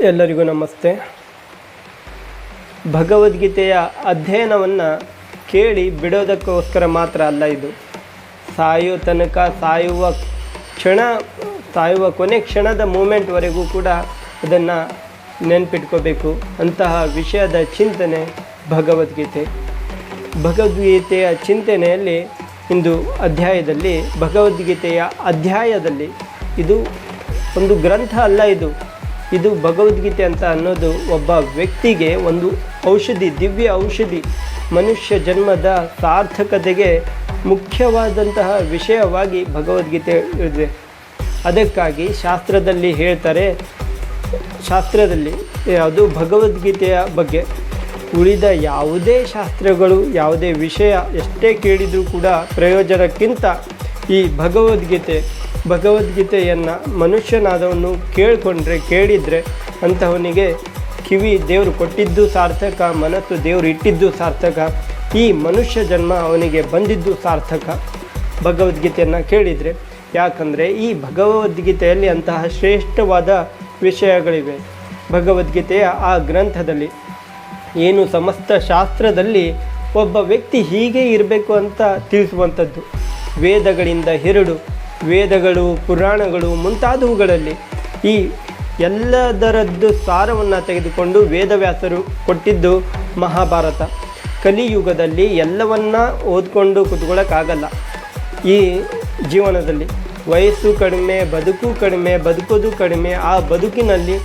ಎಲ್ಲರಿಗೂ ನಮಸ್ತೆ. ಭಗವದ್ಗೀತೆಯ ಅಧ್ಯಯನವನ್ನು ಕೇಳಿ ಬಿಡೋದಕ್ಕೋಸ್ಕರ ಮಾತ್ರ ಅಲ್ಲ ಇದು. ಸಾಯೋ ತನಕ ಸಾಯುವ ಕ್ಷಣ, ಸಾಯುವ ಕೊನೆ ಕ್ಷಣದ ಮೂಮೆಂಟ್ವರೆಗೂ ಕೂಡ ಅದನ್ನು ನೆನಪಿಟ್ಕೋಬೇಕು ಅಂತಹ ವಿಷಯದ ಚಿಂತನೆ ಭಗವದ್ಗೀತೆ. ಭಗವದ್ಗೀತೆಯ ಚಿಂತನೆಯಲ್ಲಿ ಇಂದು ಅಧ್ಯಾಯದಲ್ಲಿ, ಭಗವದ್ಗೀತೆಯ ಅಧ್ಯಾಯದಲ್ಲಿ ಇದು ಒಂದು ಗ್ರಂಥ ಅಲ್ಲ ಇದು. ಇದು ಭಗವದ್ಗೀತೆ ಅಂತ ಅನ್ನೋದು ಒಬ್ಬ ವ್ಯಕ್ತಿಗೆ ಒಂದು ಔಷಧಿ, ದಿವ್ಯ ಔಷಧಿ, ಮನುಷ್ಯ ಜನ್ಮದ ಸಾರ್ಥಕತೆಗೆ ಮುಖ್ಯವಾದಂತಹ ವಿಷಯವಾಗಿ ಭಗವದ್ಗೀತೆ ಇದೆ. ಅದಕ್ಕಾಗಿ ಶಾಸ್ತ್ರದಲ್ಲಿ ಹೇಳ್ತಾರೆ, ಶಾಸ್ತ್ರದಲ್ಲಿ ಅದು ಭಗವದ್ಗೀತೆಯ ಬಗ್ಗೆ. ಉಳಿದ ಯಾವುದೇ ಶಾಸ್ತ್ರಗಳು, ಯಾವುದೇ ವಿಷಯ ಎಷ್ಟೇ ಕೇಳಿದರೂ ಕೂಡ ಪ್ರಯೋಜನಕ್ಕಿಂತ ಈ ಭಗವದ್ಗೀತೆ ಭಗವದ್ಗೀತೆಯನ್ನು ಮನುಷ್ಯನಾದವನು ಕೇಳಿಕೊಂಡ್ರೆ, ಕೇಳಿದರೆ ಅಂತಹವನಿಗೆ ಕಿವಿ ದೇವರು ಕೊಟ್ಟಿದ್ದು ಸಾರ್ಥಕ, ಮನಸ್ಸು ದೇವರು ಇಟ್ಟಿದ್ದು ಸಾರ್ಥಕ, ಈ ಮನುಷ್ಯ ಜನ್ಮ ಅವನಿಗೆ ಬಂದಿದ್ದು ಸಾರ್ಥಕ. ಭಗವದ್ಗೀತೆಯನ್ನು ಕೇಳಿದರೆ, ಯಾಕಂದರೆ ಈ ಭಗವದ್ಗೀತೆಯಲ್ಲಿ ಅಂತಹ ಶ್ರೇಷ್ಠವಾದ ವಿಷಯಗಳಿವೆ. ಭಗವದ್ಗೀತೆಯ ಆ ಗ್ರಂಥದಲ್ಲಿ ಏನು ಸಮಸ್ತ ಶಾಸ್ತ್ರದಲ್ಲಿ ಒಬ್ಬ ವ್ಯಕ್ತಿ ಹೀಗೆ ಇರಬೇಕು ಅಂತ ತಿಳಿಸುವಂಥದ್ದು. ವೇದಗಳಿಂದ ಹಿರಡು ವೇದಗಳು, ಪುರಾಣಗಳು ಮುಂತಾದವುಗಳಲ್ಲಿ ಈ ಎಲ್ಲದರದ್ದು ಸಾರವನ್ನು ತೆಗೆದುಕೊಂಡು ವೇದವ್ಯಾಸರು ಕೊಟ್ಟಿದ್ದು ಮಹಾಭಾರತ. ಕಲಿಯುಗದಲ್ಲಿ ಎಲ್ಲವನ್ನ ಓದ್ಕೊಂಡು ಕುತ್ಕೊಳ್ಳೋಕ್ಕಾಗಲ್ಲ ಈ ಜೀವನದಲ್ಲಿ ವಯಸ್ಸು ಕಡಿಮೆ, ಬದುಕು ಕಡಿಮೆ, ಬದುಕೋದು ಕಡಿಮೆ, ಆ ಬದುಕಿನಲ್ಲಿ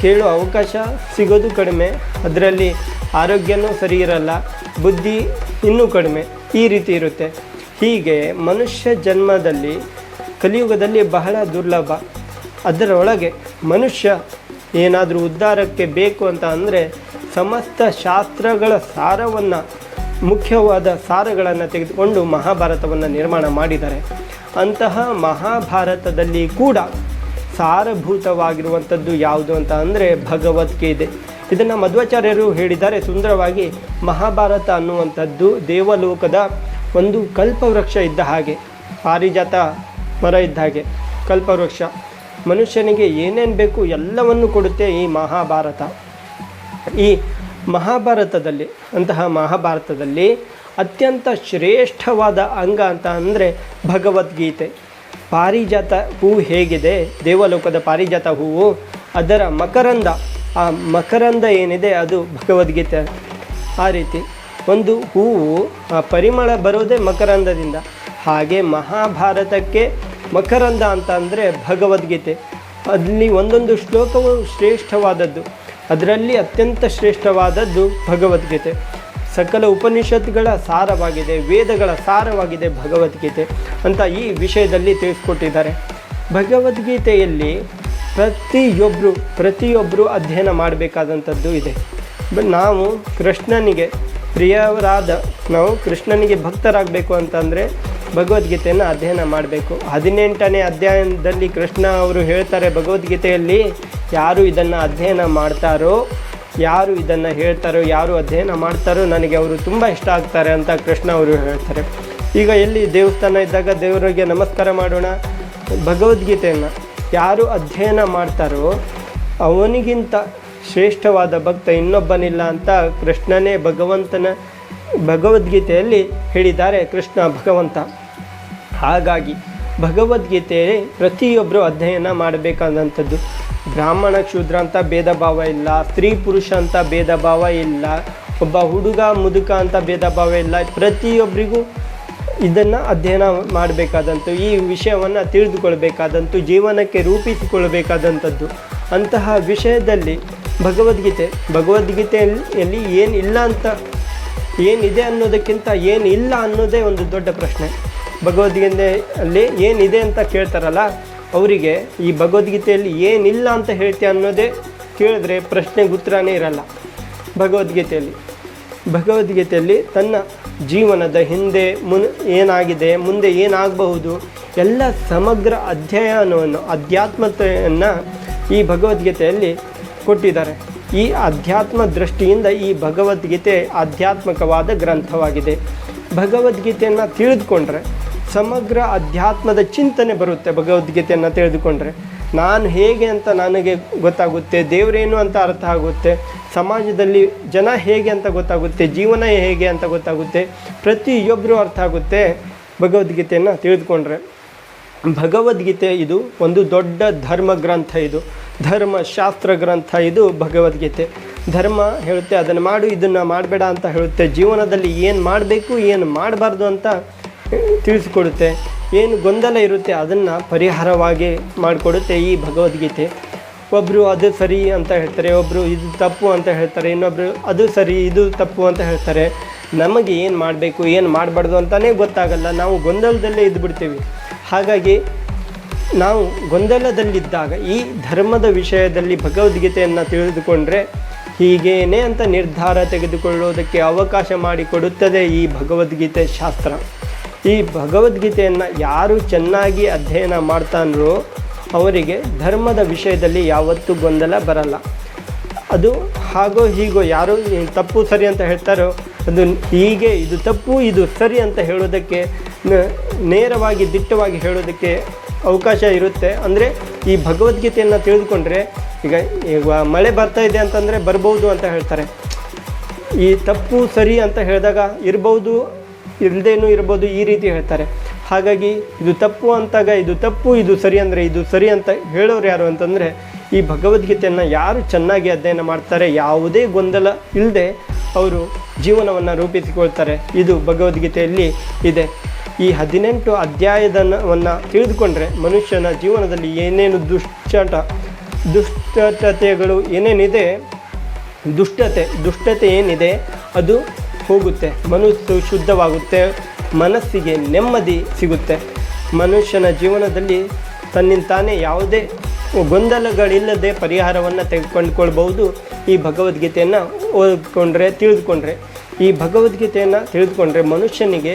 ಕೇಳೋ ಅವಕಾಶ ಸಿಗೋದು ಕಡಿಮೆ, ಅದರಲ್ಲಿ ಆರೋಗ್ಯನೂ ಸರಿ ಇರಲ್ಲ, ಬುದ್ಧಿ ಇನ್ನೂ ಕಡಿಮೆ ಈ ರೀತಿ ಇರುತ್ತೆ. ಹೀಗೆ ಮನುಷ್ಯ ಜನ್ಮದಲ್ಲಿ ಕಲಿಯುಗದಲ್ಲಿ ಬಹಳ ದುರ್ಲಭ. ಅದರೊಳಗೆ ಮನುಷ್ಯ ಏನಾದರೂ ಉದ್ಧಾರಕ್ಕೆ ಬೇಕು ಅಂತ ಅಂದರೆ ಸಮಸ್ತ ಶಾಸ್ತ್ರಗಳ ಸಾರವನ್ನು, ಮುಖ್ಯವಾದ ಸಾರಗಳನ್ನು ತೆಗೆದುಕೊಂಡು ಮಹಾಭಾರತವನ್ನು ನಿರ್ಮಾಣ ಮಾಡಿದ್ದಾರೆ. ಅಂತಹ ಮಹಾಭಾರತದಲ್ಲಿ ಕೂಡ ಸಾರಭೂತವಾಗಿರುವಂಥದ್ದು ಯಾವುದು ಅಂತ ಅಂದರೆ ಭಗವದ್ಗೀತೆ. ಇದನ್ನು ಮಧ್ವಾಚಾರ್ಯರು ಹೇಳಿದ್ದಾರೆ. ಸುಂದರವಾಗಿ ಮಹಾಭಾರತ ಅನ್ನುವಂಥದ್ದು ದೇವಲೋಕದ ಒಂದು ಕಲ್ಪವೃಕ್ಷ ಇದ್ದ ಹಾಗೆ. ಪಾರಿಜಾತ ಮರ ಇದ್ದ ಹಾಗೆ. ಕಲ್ಪವೃಕ್ಷ. ಮನುಷ್ಯನಿಗೆ ಏನೇನು ಬೇಕು ಎಲ್ಲವನ್ನು ಕೊಡುತ್ತೆ ಈ ಮಹಾಭಾರತ. ಈ ಮಹಾಭಾರತದಲ್ಲಿ, ಅಂತಹ ಮಹಾಭಾರತದಲ್ಲಿ ಅತ್ಯಂತ ಶ್ರೇಷ್ಠವಾದ ಅಂಗ ಅಂತ ಅಂದರೆ ಭಗವದ್ಗೀತೆ. ಪಾರಿಜಾತ ಹೂವು ಹೇಗಿದೆ, ದೇವಲೋಕದ ಪಾರಿಜಾತ ಹೂವು ಅದರ ಮಕರಂದ. ಆ ಮಕರಂದ ಏನಿದೆ ಅದು ಭಗವದ್ಗೀತೆ. ಆ ರೀತಿ. ಒಂದು ಹೂವು, ಆ ಪರಿಮಳ ಬರೋದೇ ಮಕರಂದದಿಂದ. ಹಾಗೆ ಮಹಾಭಾರತಕ್ಕೆ ಮಕರಂದ ಅಂತ ಅಂದರೆ ಭಗವದ್ಗೀತೆ. ಅಲ್ಲಿ ಒಂದೊಂದು ಶ್ಲೋಕವು ಶ್ರೇಷ್ಠವಾದದ್ದು. ಅದರಲ್ಲಿ ಅತ್ಯಂತ ಶ್ರೇಷ್ಠವಾದದ್ದು ಭಗವದ್ಗೀತೆ. ಸಕಲ ಉಪನಿಷತ್ಗಳ ಸಾರವಾಗಿದೆ, ವೇದಗಳ ಸಾರವಾಗಿದೆ ಭಗವದ್ಗೀತೆ ಅಂತ ಈ ವಿಷಯದಲ್ಲಿ ತಿಳಿಸ್ಕೊಟ್ಟಿದ್ದಾರೆ. ಭಗವದ್ಗೀತೆಯಲ್ಲಿ ಪ್ರತಿಯೊಬ್ಬರು ಪ್ರತಿಯೊಬ್ಬರು ಅಧ್ಯಯನ ಮಾಡಬೇಕಾದಂಥದ್ದು ಇದೆ. ನಾವು ಕೃಷ್ಣನಿಗೆ, ಪ್ರಿಯರಾದ ನಾವು ಕೃಷ್ಣನಿಗೆ ಭಕ್ತರಾಗಬೇಕು ಅಂತಂದರೆ ಭಗವದ್ಗೀತೆಯನ್ನು ಅಧ್ಯಯನ ಮಾಡಬೇಕು. ಹದಿನೆಂಟನೇ ಅಧ್ಯಾಯದಲ್ಲಿ ಕೃಷ್ಣ ಅವರು ಹೇಳ್ತಾರೆ ಭಗವದ್ಗೀತೆಯಲ್ಲಿ ಯಾರು ಇದನ್ನು ಅಧ್ಯಯನ ಮಾಡ್ತಾರೋ, ಯಾರು ಇದನ್ನು ಹೇಳ್ತಾರೋ, ಯಾರು ಅಧ್ಯಯನ ಮಾಡ್ತಾರೋ ನನಗೆ ಅವರು ತುಂಬ ಇಷ್ಟ ಆಗ್ತಾರೆ ಅಂತ ಕೃಷ್ಣ ಅವರು ಹೇಳ್ತಾರೆ. ಈಗ ಎಲ್ಲಿ ದೇವಸ್ಥಾನ ಇದ್ದಾಗ ದೇವರಿಗೆ ನಮಸ್ಕಾರ ಮಾಡೋಣ, ಭಗವದ್ಗೀತೆಯನ್ನು ಯಾರು ಅಧ್ಯಯನ ಮಾಡ್ತಾರೋ ಅವನಿಗಿಂತ ಶ್ರೇಷ್ಠವಾದ ಭಕ್ತ ಇನ್ನೊಬ್ಬನಿಲ್ಲ ಅಂತ ಕೃಷ್ಣನೇ ಭಗವಂತನ ಭಗವದ್ಗೀತೆಯಲ್ಲಿ ಹೇಳಿದ್ದಾರೆ ಕೃಷ್ಣ ಭಗವಂತ. ಹಾಗಾಗಿ ಭಗವದ್ಗೀತೆ ಪ್ರತಿಯೊಬ್ಬರು ಅಧ್ಯಯನ ಮಾಡಬೇಕಾದಂಥದ್ದು. ಬ್ರಾಹ್ಮಣ ಕ್ಷೂದ್ರ ಅಂತ ಭೇದ ಭಾವ ಇಲ್ಲ, ಸ್ತ್ರೀ ಪುರುಷ ಅಂತ ಭೇದ ಭಾವ ಇಲ್ಲ, ಒಬ್ಬ ಹುಡುಗ ಮುದುಕ ಅಂತ ಭೇದ ಭಾವ ಇಲ್ಲ ಪ್ರತಿಯೊಬ್ಬರಿಗೂ ಇದನ್ನು ಅಧ್ಯಯನ ಮಾಡಬೇಕಾದಂಥ ಈ ವಿಷಯವನ್ನು ತಿಳಿದುಕೊಳ್ಬೇಕಾದಂಥ ಜೀವನಕ್ಕೆ ರೂಪಿಸಿಕೊಳ್ಬೇಕಾದಂಥದ್ದು ಅಂತಹ ವಿಷಯದಲ್ಲಿ ಭಗವದ್ಗೀತೆ, ಭಗವದ್ಗೀತೆಯಲ್ಲಿ ಏನಿಲ್ಲ ಅಂತ, ಏನಿದೆ ಅನ್ನೋದಕ್ಕಿಂತ ಏನಿಲ್ಲ ಅನ್ನೋದೇ ಒಂದು ದೊಡ್ಡ ಪ್ರಶ್ನೆ. ಭಗವದ್ಗೀತೆಯಲ್ಲಿ ಏನಿದೆ ಅಂತ ಕೇಳ್ತಾರಲ್ಲ, ಅವರಿಗೆ ಈ ಭಗವದ್ಗೀತೆಯಲ್ಲಿ ಏನಿಲ್ಲ ಅಂತ ಹೇಳ್ತೀಯ ಅನ್ನೋದೇ ಕೇಳಿದ್ರೆ ಪ್ರಶ್ನೆಗೆ ಉತ್ತರನೇ ಇರಲ್ಲ. ಭಗವದ್ಗೀತೆಯಲ್ಲಿ ಭಗವದ್ಗೀತೆಯಲ್ಲಿ ತನ್ನ ಜೀವನದ ಹಿಂದೆ ಮುನ್ ಏನಾಗಿದೆ, ಮುಂದೆ ಏನಾಗಬಹುದು, ಎಲ್ಲ ಸಮಗ್ರ ಅಧ್ಯಯನವನ್ನು, ಅಧ್ಯಾತ್ಮತೆಯನ್ನು ಈ ಭಗವದ್ಗೀತೆಯಲ್ಲಿ ಕೊಟ್ಟಿದ್ದಾರೆ. ಈ ಅಧ್ಯಾತ್ಮ ದೃಷ್ಟಿಯಿಂದ ಈ ಭಗವದ್ಗೀತೆ ಆಧ್ಯಾತ್ಮಕವಾದ ಗ್ರಂಥವಾಗಿದೆ. ಭಗವದ್ಗೀತೆಯನ್ನು ತಿಳಿದುಕೊಂಡ್ರೆ ಸಮಗ್ರ ಅಧ್ಯಾತ್ಮದ ಚಿಂತನೆ ಬರುತ್ತೆ ಭಗವದ್ಗೀತೆಯನ್ನು ತಿಳಿದುಕೊಂಡ್ರೆ. ನಾನು ಹೇಗೆ ಅಂತ ನನಗೆ ಗೊತ್ತಾಗುತ್ತೆ, ದೇವರೇನು ಅಂತ ಅರ್ಥ ಆಗುತ್ತೆ, ಸಮಾಜದಲ್ಲಿ ಜನ ಹೇಗೆ ಅಂತ ಗೊತ್ತಾಗುತ್ತೆ, ಜೀವನ ಹೇಗೆ ಅಂತ ಗೊತ್ತಾಗುತ್ತೆ, ಪ್ರತಿಯೊಬ್ಬರೂ ಅರ್ಥ ಆಗುತ್ತೆ ಭಗವದ್ಗೀತೆಯನ್ನು ತಿಳಿದುಕೊಂಡ್ರೆ. ಭಗವದ್ಗೀತೆ ಇದು ಒಂದು ದೊಡ್ಡ ಧರ್ಮ ಗ್ರಂಥ ಇದು. ಧರ್ಮ ಶಾಸ್ತ್ರ ಗ್ರಂಥ ಇದು ಭಗವದ್ಗೀತೆ. ಧರ್ಮ ಹೇಳುತ್ತೆ, ಅದನ್ನು ಮಾಡು, ಇದನ್ನು ಮಾಡಬೇಡ ಅಂತ ಹೇಳುತ್ತೆ, ಜೀವನದಲ್ಲಿ ಏನು ಮಾಡಬೇಕು, ಏನು ಮಾಡಬಾರ್ದು ಅಂತ ತಿಳಿಸಿಕೊಡುತ್ತೆ. ಏನು ಗೊಂದಲ ಇರುತ್ತೆ ಅದನ್ನು ಪರಿಹಾರವಾಗಿ ಮಾಡಿಕೊಡುತ್ತೆ ಈ ಭಗವದ್ಗೀತೆ. ಒಬ್ಬರು ಅದು ಸರಿ ಅಂತ ಹೇಳ್ತಾರೆ ಒಬ್ಬರು ಇದು ತಪ್ಪು ಅಂತ ಹೇಳ್ತಾರೆ ಇನ್ನೊಬ್ಬರು ಅದು ಸರಿ, ಇದು ತಪ್ಪು ಅಂತ ಹೇಳ್ತಾರೆ. ನಮಗೆ ಏನು ಮಾಡಬೇಕು, ಏನು ಮಾಡಬಾರ್ದು ಅಂತಲೇ ಗೊತ್ತಾಗಲ್ಲ. ನಾವು ಗೊಂದಲದಲ್ಲೇ ಇದ್ದುಬಿಡ್ತೀವಿ ಹಾಗಾಗಿ ನಾವು ಗೊಂದಲದಲ್ಲಿದ್ದಾಗ, ಈ ಧರ್ಮದ ವಿಷಯದಲ್ಲಿ ಭಗವದ್ಗೀತೆಯನ್ನು ತಿಳಿದುಕೊಂಡ್ರೆ ಹೀಗೇನೆ ಅಂತ ನಿರ್ಧಾರ ತೆಗೆದುಕೊಳ್ಳುವುದಕ್ಕೆ ಅವಕಾಶ ಮಾಡಿಕೊಡುತ್ತದೆ ಈ ಭಗವದ್ಗೀತೆ ಶಾಸ್ತ್ರ. ಈ ಭಗವದ್ಗೀತೆಯನ್ನು ಯಾರು ಚೆನ್ನಾಗಿ ಅಧ್ಯಯನ ಮಾಡ್ತಾನೋ ಅವರಿಗೆ ಧರ್ಮದ ವಿಷಯದಲ್ಲಿ ಯಾವತ್ತೂ ಗೊಂದಲ ಬರಲ್ಲ. ಅದು ಹಾಗೋ ಹೀಗೋ ಯಾರು ತಪ್ಪು ಸರಿ ಅಂತ ಹೇಳ್ತಾರೋ, ಅದು ಹೀಗೆ ಇದು ತಪ್ಪು ಇದು ಸರಿ ಅಂತ ಹೇಳೋದಕ್ಕೆ ನೇರವಾಗಿ ದಿಟ್ಟವಾಗಿ ಹೇಳೋದಕ್ಕೆ ಅವಕಾಶ ಇರುತ್ತೆ. ಅಂದರೆ ಈ ಭಗವದ್ಗೀತೆಯನ್ನು ತಿಳಿದುಕೊಂಡ್ರೆ ಈಗ ಈಗ ಮಳೆ ಬರ್ತಾ ಇದೆ ಅಂತಂದರೆ ಬರ್ಬೋದು ಅಂತ ಹೇಳ್ತಾರೆ. ಈ ತಪ್ಪು ಸರಿ ಅಂತ ಹೇಳಿದಾಗ ಇರ್ಬೋದು ಇಲ್ಲದೇನೂ ಇರ್ಬೋದು ಈ ರೀತಿ ಹೇಳ್ತಾರೆ. ಹಾಗಾಗಿ ಇದು ತಪ್ಪು ಅಂತಾಗ ಇದು ತಪ್ಪು, ಇದು ಸರಿ ಅಂದರೆ ಇದು ಸರಿ ಅಂತ ಹೇಳೋರು ಯಾರು ಅಂತಂದರೆ ಈ ಭಗವದ್ಗೀತೆಯನ್ನು ಯಾರು ಚೆನ್ನಾಗಿ ಅಧ್ಯಯನ ಮಾಡ್ತಾರೆ, ಯಾವುದೇ ಗೊಂದಲ ಇಲ್ಲದೆ ಅವರು ಜೀವನವನ್ನು ರೂಪಿಸಿಕೊಳ್ತಾರೆ. ಇದು ಭಗವದ್ಗೀತೆಯಲ್ಲಿ ಇದೆ. ಈ ಹದಿನೆಂಟು ಅಧ್ಯಾಯದನ್ನು ತಿಳಿದುಕೊಂಡ್ರೆ ಮನುಷ್ಯನ ಜೀವನದಲ್ಲಿ ಏನೇನು ದುಶ್ಚಟ, ದುಷ್ಟತೆಗಳು ಏನೇನಿದೆ, ದುಷ್ಟತೆ ದುಷ್ಟತೆ ಏನಿದೆ, ಅದು ಹೋಗುತ್ತೆ. ಮನಸ್ಸು ಶುದ್ಧವಾಗುತ್ತೆ. ಮನಸ್ಸಿಗೆ ನೆಮ್ಮದಿ ಸಿಗುತ್ತೆ. ಮನುಷ್ಯನ ಜೀವನದಲ್ಲಿ ತನ್ನಿಂದ ತಾನೇ ಯಾವುದೇ ಗೊಂದಲಗಳಿಲ್ಲದೆ ಪರಿಹಾರವನ್ನು ತೆಗೆದುಕೊಂಡ್ಕೊಳ್ಬಹುದು. ಈ ಭಗವದ್ಗೀತೆಯನ್ನು ಓದ್ಕೊಂಡ್ರೆ, ತಿಳಿದುಕೊಂಡ್ರೆ. ಈ ಭಗವದ್ಗೀತೆಯನ್ನು ತಿಳಿದುಕೊಂಡ್ರೆ ಮನುಷ್ಯನಿಗೆ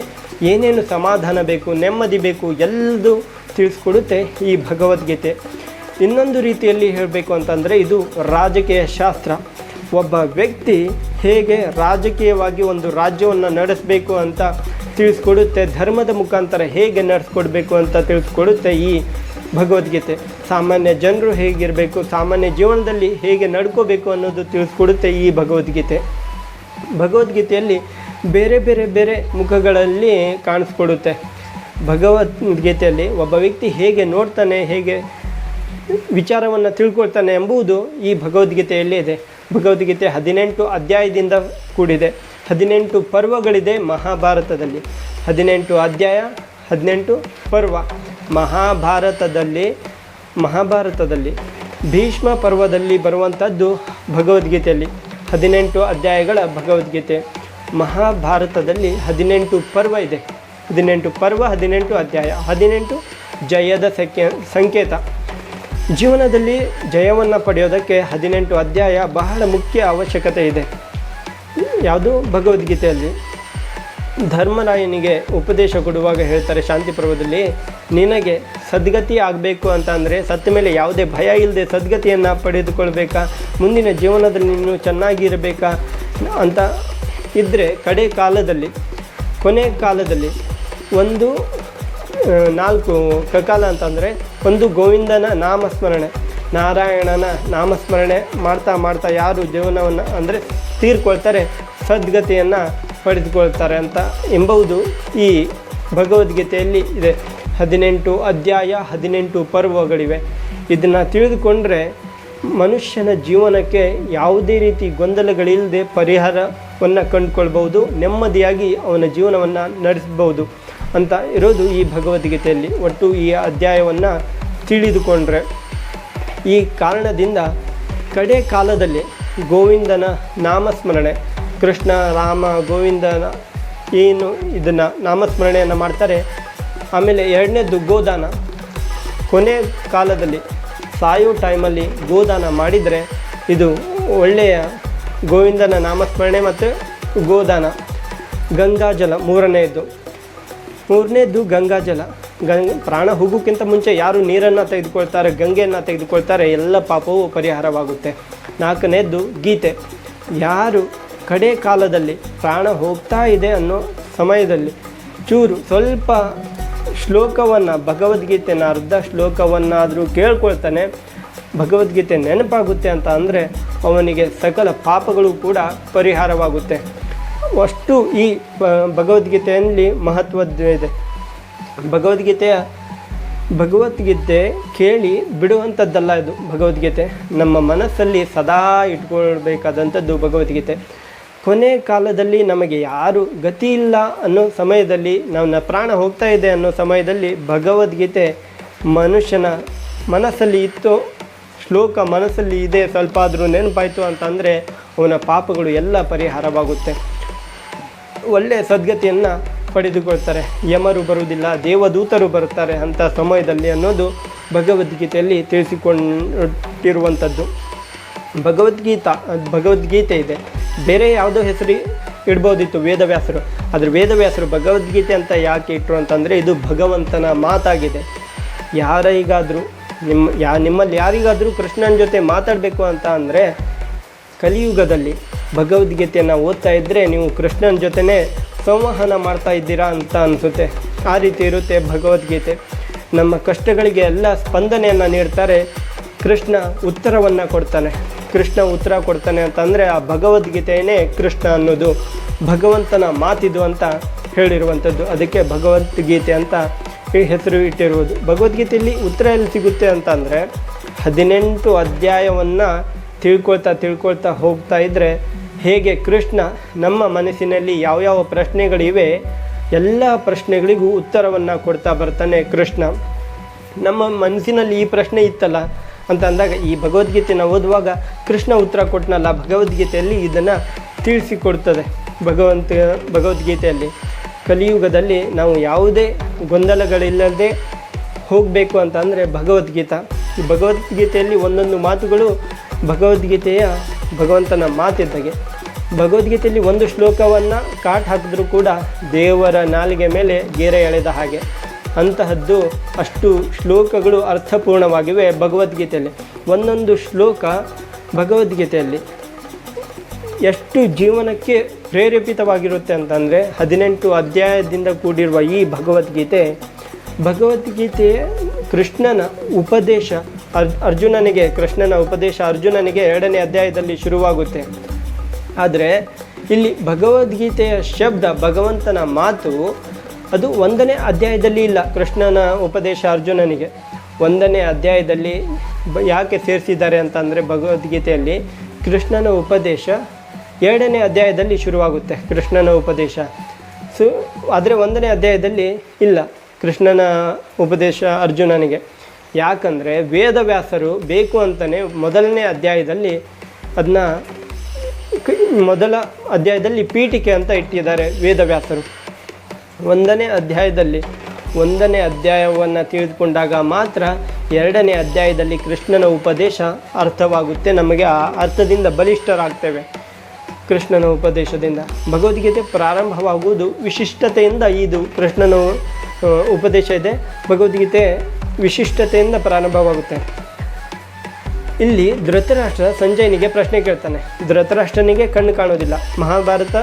ಏನೇನು ಸಮಾಧಾನ ಬೇಕು, ನೆಮ್ಮದಿ ಬೇಕು ಎಲ್ಲದೂ ತಿಳಿಸ್ಕೊಡುತ್ತೆ ಈ ಭಗವದ್ಗೀತೆ. ಇನ್ನೊಂದು ರೀತಿಯಲ್ಲಿ ಹೇಳಬೇಕು ಅಂತಂದರೆ ಇದು ರಾಜಕೀಯ ಶಾಸ್ತ್ರ. ಒಬ್ಬ ವ್ಯಕ್ತಿ ಹೇಗೆ ರಾಜಕೀಯವಾಗಿ ಒಂದು ರಾಜ್ಯವನ್ನು ನಡೆಸಬೇಕು ಅಂತ ತಿಳಿಸ್ಕೊಡುತ್ತೆ, ಧರ್ಮದ ಮುಖಾಂತರ ಹೇಗೆ ನಡೆಸ್ಕೊಡ್ಬೇಕು ಅಂತ ತಿಳಿಸ್ಕೊಡುತ್ತೆ ಈ ಭಗವದ್ಗೀತೆ. ಸಾಮಾನ್ಯ ಜನರು ಹೇಗಿರಬೇಕು, ಸಾಮಾನ್ಯ ಜೀವನದಲ್ಲಿ ಹೇಗೆ ನಡ್ಕೋಬೇಕು ಅನ್ನೋದು ತಿಳಿಸ್ಕೊಡುತ್ತೆ ಈ ಭಗವದ್ಗೀತೆ. ಭಗವದ್ಗೀತೆಯಲ್ಲಿ ಬೇರೆ ಬೇರೆ ಬೇರೆ ಮುಖಗಳಲ್ಲಿ ಕಾಣಿಸ್ಕೊಡುತ್ತೆ. ಭಗವದ್ಗೀತೆಯಲ್ಲಿ ಒಬ್ಬ ವ್ಯಕ್ತಿ ಹೇಗೆ ನೋಡ್ತಾನೆ, ಹೇಗೆ ವಿಚಾರವನ್ನು ತಿಳ್ಕೊಳ್ತಾನೆ ಎಂಬುದು ಈ ಭಗವದ್ಗೀತೆಯಲ್ಲಿ ಇದೆ. ಭಗವದ್ಗೀತೆ ಹದಿನೆಂಟು ಅಧ್ಯಾಯದಿಂದ ಕೂಡಿದೆ. ಹದಿನೆಂಟು ಪರ್ವಗಳಿದೆ ಮಹಾಭಾರತದಲ್ಲಿ. ಹದಿನೆಂಟು ಅಧ್ಯಾಯ, ಹದಿನೆಂಟು ಪರ್ವ. ಮಹಾಭಾರತದಲ್ಲಿ ಮಹಾಭಾರತದಲ್ಲಿ, ಭೀಷ್ಮ ಪರ್ವದಲ್ಲಿ ಬರುವಂಥದ್ದು ಭಗವದ್ಗೀತೆಯಲ್ಲಿ. ಹದಿನೆಂಟು ಅಧ್ಯಾಯಗಳ ಭಗವದ್ಗೀತೆ. ಮಹಾಭಾರತದಲ್ಲಿ ಹದಿನೆಂಟು ಪರ್ವ ಇದೆ. ಹದಿನೆಂಟು ಪರ್ವ, ಹದಿನೆಂಟು ಅಧ್ಯಾಯ, ಹದಿನೆಂಟು ಜಯದ ಸಂಕೇತ. ಜೀವನದಲ್ಲಿ ಜಯವನ್ನು ಪಡೆಯೋದಕ್ಕೆ ಹದಿನೆಂಟು ಅಧ್ಯಾಯ ಬಹಳ ಮುಖ್ಯ ಅವಶ್ಯಕತೆ ಇದೆ. ಯಾವುದು? ಭಗವದ್ಗೀತೆಯಲ್ಲಿ. ಧರ್ಮರಾಯನಿಗೆ ಉಪದೇಶ ಕೊಡುವಾಗ ಹೇಳ್ತಾರೆ ಶಾಂತಿ ಪರ್ವದಲ್ಲಿ, ನಿನಗೆ ಸದ್ಗತಿ ಆಗಬೇಕು ಅಂತ ಅಂದರೆ ಸತ್ತ ಮೇಲೆ ಯಾವುದೇ ಭಯ ಇಲ್ಲದೆ ಸದ್ಗತಿಯನ್ನು ಪಡೆದುಕೊಳ್ಬೇಕಾ? ಮುಂದಿನ ಜೀವನದಲ್ಲಿ ನೀನು ಚೆನ್ನಾಗಿರಬೇಕಾ ಅಂತ ಇದ್ದರೆ ಕಡೆ ಕಾಲದಲ್ಲಿ, ಕೊನೆ ಕಾಲದಲ್ಲಿ ಒಂದು ನಾಲ್ಕು ಕಕಾಲ ಅಂತಂದರೆ ಒಂದು ಗೋವಿಂದನ ನಾಮಸ್ಮರಣೆ, ನಾರಾಯಣನ ನಾಮಸ್ಮರಣೆ ಮಾಡ್ತಾ ಮಾಡ್ತಾ ಯಾರು ಜೀವನವನ್ನು ಅಂದರೆ ತೀರ್ಕೊಳ್ತಾರೆ, ಸದ್ಗತಿಯನ್ನು ಪಡೆದುಕೊಳ್ತಾರೆ ಅಂತ ಎಂಬುದು ಈ ಭಗವದ್ಗೀತೆಯಲ್ಲಿ ಇದೆ. ಹದಿನೆಂಟು ಅಧ್ಯಾಯ ಹದಿನೆಂಟು ಪರ್ವಗಳಿವೆ. ಇದನ್ನು ತಿಳಿದುಕೊಂಡ್ರೆ ಮನುಷ್ಯನ ಜೀವನಕ್ಕೆ ಯಾವುದೇ ರೀತಿ ಗೊಂದಲಗಳಿಲ್ಲದೆ ಪರಿಹಾರವನ್ನು ಕಂಡುಕೊಳ್ಬೋದು ನೆಮ್ಮದಿಯಾಗಿ ಅವನ ಜೀವನವನ್ನು ನಡೆಸ್ಬೋದು ಅಂತ ಇರೋದು ಈ ಭಗವದ್ಗೀತೆಯಲ್ಲಿ ಒಟ್ಟು ಈ ಅಧ್ಯಾಯವನ್ನು ತಿಳಿದುಕೊಂಡ್ರೆ, ಈ ಕಾರಣದಿಂದ ಕಡೆ ಕಾಲದಲ್ಲಿ ಗೋವಿಂದನ ನಾಮಸ್ಮರಣೆ, ಕೃಷ್ಣ, ರಾಮ, ಗೋವಿಂದನ ಏನು ಇದನ್ನು ನಾಮಸ್ಮರಣೆಯನ್ನು ಮಾಡ್ತಾರೆ, ಆಮೇಲೆ ಎರಡನೇದು ಗೋದಾನ ಕೊನೆ ಕಾಲದಲ್ಲಿ ಸಾಯೋ ಟೈಮಲ್ಲಿ ಗೋದಾನ ಮಾಡಿದರೆ ಇದು ಒಳ್ಳೆಯ ಗೋವಿಂದನ ನಾಮಸ್ಮರಣೆ ಮತ್ತು ಗೋದಾನ. ಗಂಗಾಜಲ ಮೂರನೆಯದು ಮೂರನೇದು ಗಂಗಾಜಲ ಗಂಗ ಪ್ರಾಣ ಹೋಗೋಕ್ಕಿಂತ ಮುಂಚೆ ಯಾರು ನೀರನ್ನು ತೆಗೆದುಕೊಳ್ತಾರೆ, ಗಂಗೆಯನ್ನು ತೆಗೆದುಕೊಳ್ತಾರೆ, ಎಲ್ಲ ಪಾಪವೂ ಪರಿಹಾರವಾಗುತ್ತೆ. ನಾಲ್ಕನೇದ್ದು ಗೀತೆ. ಯಾರು ಕಡೆ ಕಾಲದಲ್ಲಿ ಪ್ರಾಣ ಹೋಗ್ತಾ ಇದೆ ಅನ್ನೋ ಸಮಯದಲ್ಲಿ ಚೂರು ಸ್ವಲ್ಪ ಶ್ಲೋಕವನ್ನು, ಭಗವದ್ಗೀತೆನ, ಅರ್ಧ ಶ್ಲೋಕವನ್ನಾದರೂ ಕೇಳ್ಕೊಳ್ತಾನೆ. ಭಗವದ್ಗೀತೆ ನೆನಪಾಗುತ್ತೆ ಅಂತ ಅಂದರೆ ಅವನಿಗೆ ಸಕಲ ಪಾಪಗಳು ಕೂಡ ಪರಿಹಾರವಾಗುತ್ತೆ. ಅಷ್ಟು ಈ ಭಗವದ್ಗೀತೆಯಲ್ಲಿ ಮಹತ್ವದ್ದಿದೆ ಭಗವದ್ಗೀತೆಯ ಭಗವದ್ಗೀತೆ ಕೇಳಿ ಬಿಡುವಂಥದ್ದಲ್ಲ ಇದು ಭಗವದ್ಗೀತೆ. ನಮ್ಮ ಮನಸ್ಸಲ್ಲಿ ಸದಾ ಇಟ್ಕೊಳ್ಬೇಕಾದಂಥದ್ದು ಭಗವದ್ಗೀತೆ. ಕೊನೆ ಕಾಲದಲ್ಲಿ ನಮಗೆ ಯಾರು ಗತಿ ಇಲ್ಲ ಅನ್ನೋ ಸಮಯದಲ್ಲಿ ನನ್ನ ಪ್ರಾಣ ಹೋಗ್ತಾ ಇದೆ ಅನ್ನೋ ಸಮಯದಲ್ಲಿ ಭಗವದ್ಗೀತೆ ಮನುಷ್ಯನ ಮನಸ್ಸಲ್ಲಿ ಇತ್ತು, ಶ್ಲೋಕ ಮನಸ್ಸಲ್ಲಿ ಇದೆ, ಸ್ವಲ್ಪ ಆದರೂ ನೆನಪಾಯಿತು ಅಂತಂದರೆ ಅವನ ಪಾಪಗಳು ಎಲ್ಲ ಪರಿಹಾರವಾಗುತ್ತೆ. ಒಳ್ಳೆಯ ಸದ್ಗತಿಯನ್ನು ಪಡೆದುಕೊಳ್ತಾರೆ. ಯಮರು ಬರುವುದಿಲ್ಲ, ದೇವದೂತರು ಬರುತ್ತಾರೆ ಅಂಥ ಸಮಯದಲ್ಲಿ ಅನ್ನೋದು ಭಗವದ್ಗೀತೆಯಲ್ಲಿ ತಿಳಿಸಿಕೊಂಡಿರುವಂಥದ್ದು. ಭಗವದ್ಗೀತಾ, ಭಗವದ್ಗೀತೆ ಇದೆ. ಬೇರೆ ಯಾವುದೋ ಹೆಸರು ಇಡ್ಬೋದಿತ್ತು ವೇದವ್ಯಾಸರು. ಆದರೆ ವೇದವ್ಯಾಸರು ಭಗವದ್ಗೀತೆ ಅಂತ ಯಾಕೆ ಇಟ್ಟರು ಅಂತಂದರೆ ಇದು ಭಗವಂತನ ಮಾತಾಗಿದೆ. ಯಾರಿಗಾದರೂ ನಿಮ್ಮ, ಯಾ, ನಿಮ್ಮಲ್ಲಿ ಯಾರಿಗಾದರೂ ಕೃಷ್ಣನ ಜೊತೆ ಮಾತಾಡಬೇಕು ಅಂತ ಅಂದರೆ ಕಲಿಯುಗದಲ್ಲಿ ಭಗವದ್ಗೀತೆಯನ್ನು ಓದ್ತಾ ಇದ್ದರೆ ನೀವು ಕೃಷ್ಣನ ಜೊತೆನೇ ಸಂವಹನ ಮಾಡ್ತಾ ಇದ್ದೀರಾ ಅಂತ ಅನಿಸುತ್ತೆ. ಆ ರೀತಿ ಇರುತ್ತೆ ಭಗವದ್ಗೀತೆ. ನಮ್ಮ ಕಷ್ಟಗಳಿಗೆ ಎಲ್ಲ ಸ್ಪಂದನೆಯನ್ನು ನೀಡ್ತಾರೆ. ಕೃಷ್ಣ ಉತ್ತರವನ್ನು ಕೊಡ್ತಾನೆ. ಕೃಷ್ಣ ಉತ್ತರ ಕೊಡ್ತಾನೆ ಅಂತಂದರೆ ಆ ಭಗವದ್ಗೀತೆಯೇ ಕೃಷ್ಣ ಅನ್ನೋದು. ಭಗವಂತನ ಮಾತಿದು ಅಂತ ಹೇಳಿರುವಂಥದ್ದು. ಅದಕ್ಕೆ ಭಗವದ್ಗೀತೆ ಅಂತ ಈ ಹೆಸರು ಇಟ್ಟಿರುವುದು. ಭಗವದ್ಗೀತೆಯಲ್ಲಿ ಉತ್ತರ ಎಲ್ಲಿ ಸಿಗುತ್ತೆ ಅಂತಂದರೆ ಹದಿನೆಂಟು ಅಧ್ಯಾಯವನ್ನು ತಿಳ್ಕೊಳ್ತಾ ತಿಳ್ಕೊಳ್ತಾ ಹೋಗ್ತಾ ಇದ್ದರೆ ಹೇಗೆ ಕೃಷ್ಣ ನಮ್ಮ ಮನಸ್ಸಿನಲ್ಲಿ ಯಾವ್ಯಾವ ಪ್ರಶ್ನೆಗಳಿವೆ, ಎಲ್ಲ ಪ್ರಶ್ನೆಗಳಿಗೂ ಉತ್ತರವನ್ನು ಕೊಡ್ತಾ ಬರ್ತಾನೆ ಕೃಷ್ಣ. ನಮ್ಮ ಮನಸ್ಸಿನಲ್ಲಿ ಈ ಪ್ರಶ್ನೆ ಇತ್ತಲ್ಲ ಅಂತ ಅಂದಾಗ ಈ ಭಗವದ್ಗೀತೆನ ಓದುವಾಗ ಕೃಷ್ಣ ಉತ್ತರ ಕೊಟ್ಟನಲ್ಲ ಭಗವದ್ಗೀತೆಯಲ್ಲಿ ಇದನ್ನು ತಿಳಿಸಿಕೊಡ್ತದೆ ಭಗವಂತ, ಭಗವದ್ಗೀತೆಯಲ್ಲಿ. ಕಲಿಯುಗದಲ್ಲಿ ನಾವು ಯಾವುದೇ ಗೊಂದಲಗಳಿಲ್ಲದೆ ಹೋಗಬೇಕು ಅಂತ ಅಂದರೆ ಭಗವದ್ಗೀತಾ. ಈ ಭಗವದ್ಗೀತೆಯಲ್ಲಿ ಒಂದೊಂದು ಮಾತುಗಳು ಭಗವದ್ಗೀತೆಯ ಭಗವಂತನ ಮಾತಿದ್ದಾಗೆ ಭಗವದ್ಗೀತೆಯಲ್ಲಿ ಒಂದು ಶ್ಲೋಕವನ್ನು ಕಾಟ್ ಹಾಕಿದ್ರೂ ಕೂಡ ದೇವರ ನಾಲಿಗೆ ಮೇಲೆ ಗೇರೆ ಎಳೆದ ಹಾಗೆ. ಅಂತಹದ್ದು ಅಷ್ಟು ಶ್ಲೋಕಗಳು ಅರ್ಥಪೂರ್ಣವಾಗಿವೆ ಭಗವದ್ಗೀತೆಯಲ್ಲಿ. ಒಂದೊಂದು ಶ್ಲೋಕ ಭಗವದ್ಗೀತೆಯಲ್ಲಿ ಎಷ್ಟು ಜೀವನಕ್ಕೆ ಪ್ರೇರೇಪಿತವಾಗಿರುತ್ತೆ ಅಂತಂದರೆ ಹದಿನೆಂಟು ಅಧ್ಯಾಯದಿಂದ ಕೂಡಿರುವ ಈ ಭಗವದ್ಗೀತೆ ಭಗವದ್ಗೀತೆಯ ಕೃಷ್ಣನ ಉಪದೇಶ ಅರ್ಜುನನಿಗೆ, ಕೃಷ್ಣನ ಉಪದೇಶ ಅರ್ಜುನನಿಗೆ ಎರಡನೇ ಅಧ್ಯಾಯದಲ್ಲಿ ಶುರುವಾಗುತ್ತೆ. ಆದರೆ, ಇಲ್ಲಿ ಭಗವದ್ಗೀತೆಯ ಶಬ್ದ, ಭಗವಂತನ ಮಾತು ಅದು ಒಂದನೇ ಅಧ್ಯಾಯದಲ್ಲಿ ಇಲ್ಲ, ಕೃಷ್ಣನ ಉಪದೇಶ ಅರ್ಜುನನಿಗೆ. ಒಂದನೇ ಅಧ್ಯಾಯದಲ್ಲಿ ಯಾಕೆ ಸೇರಿಸಿದ್ದಾರೆ ಅಂತಂದರೆ ಭಗವದ್ಗೀತೆಯಲ್ಲಿ ಕೃಷ್ಣನ ಉಪದೇಶ ಎರಡನೇ ಅಧ್ಯಾಯದಲ್ಲಿ ಶುರುವಾಗುತ್ತೆ, ಕೃಷ್ಣನ ಉಪದೇಶ. ಸೊ ಆದರೆ ಒಂದನೇ ಅಧ್ಯಾಯದಲ್ಲಿ ಇಲ್ಲ, ಕೃಷ್ಣನ ಉಪದೇಶ ಅರ್ಜುನನಿಗೆ. ಯಾಕಂದರೆ ವೇದವ್ಯಾಸರು ಬೇಕು ಅಂತಲೇ ಮೊದಲನೇ ಅಧ್ಯಾಯದಲ್ಲಿ ಅದನ್ನ ಮೊದಲ ಅಧ್ಯಾಯದಲ್ಲಿ ಪೀಠಿಕೆ ಅಂತ ಇಟ್ಟಿದ್ದಾರೆ ವೇದವ್ಯಾಸರು. ಒಂದನೇ ಅಧ್ಯಾಯದಲ್ಲಿ, ಒಂದನೇ ಅಧ್ಯಾಯವನ್ನು ತಿಳಿದುಕೊಂಡಾಗ ಮಾತ್ರ ಎರಡನೇ ಅಧ್ಯಾಯದಲ್ಲಿ ಕೃಷ್ಣನ ಉಪದೇಶ ಅರ್ಥವಾಗುತ್ತೆ, ನಮಗೆ ಆ ಅರ್ಥದಿಂದ ಬಲಿಷ್ಠರಾಗ್ತೇವೆ ಕೃಷ್ಣನ ಉಪದೇಶದಿಂದ. ಭಗವದ್ಗೀತೆ ಪ್ರಾರಂಭವಾಗುವುದು ವಿಶಿಷ್ಟತೆಯಿಂದ ಇದು ಕೃಷ್ಣನ ಉಪದೇಶ ಇದೆ. ಭಗವದ್ಗೀತೆ ವಿಶಿಷ್ಟತೆಯಿಂದ ಪ್ರಾರಂಭವಾಗುತ್ತೆ. ಇಲ್ಲಿ ಧೃತರಾಷ್ಟ್ರ ಸಂಜಯನಿಗೆ ಪ್ರಶ್ನೆ ಕೇಳ್ತಾನೆ. ಧೃತರಾಷ್ಟ್ರನಿಗೆ ಕಣ್ಣು ಕಾಣೋದಿಲ್ಲ. ಮಹಾಭಾರತ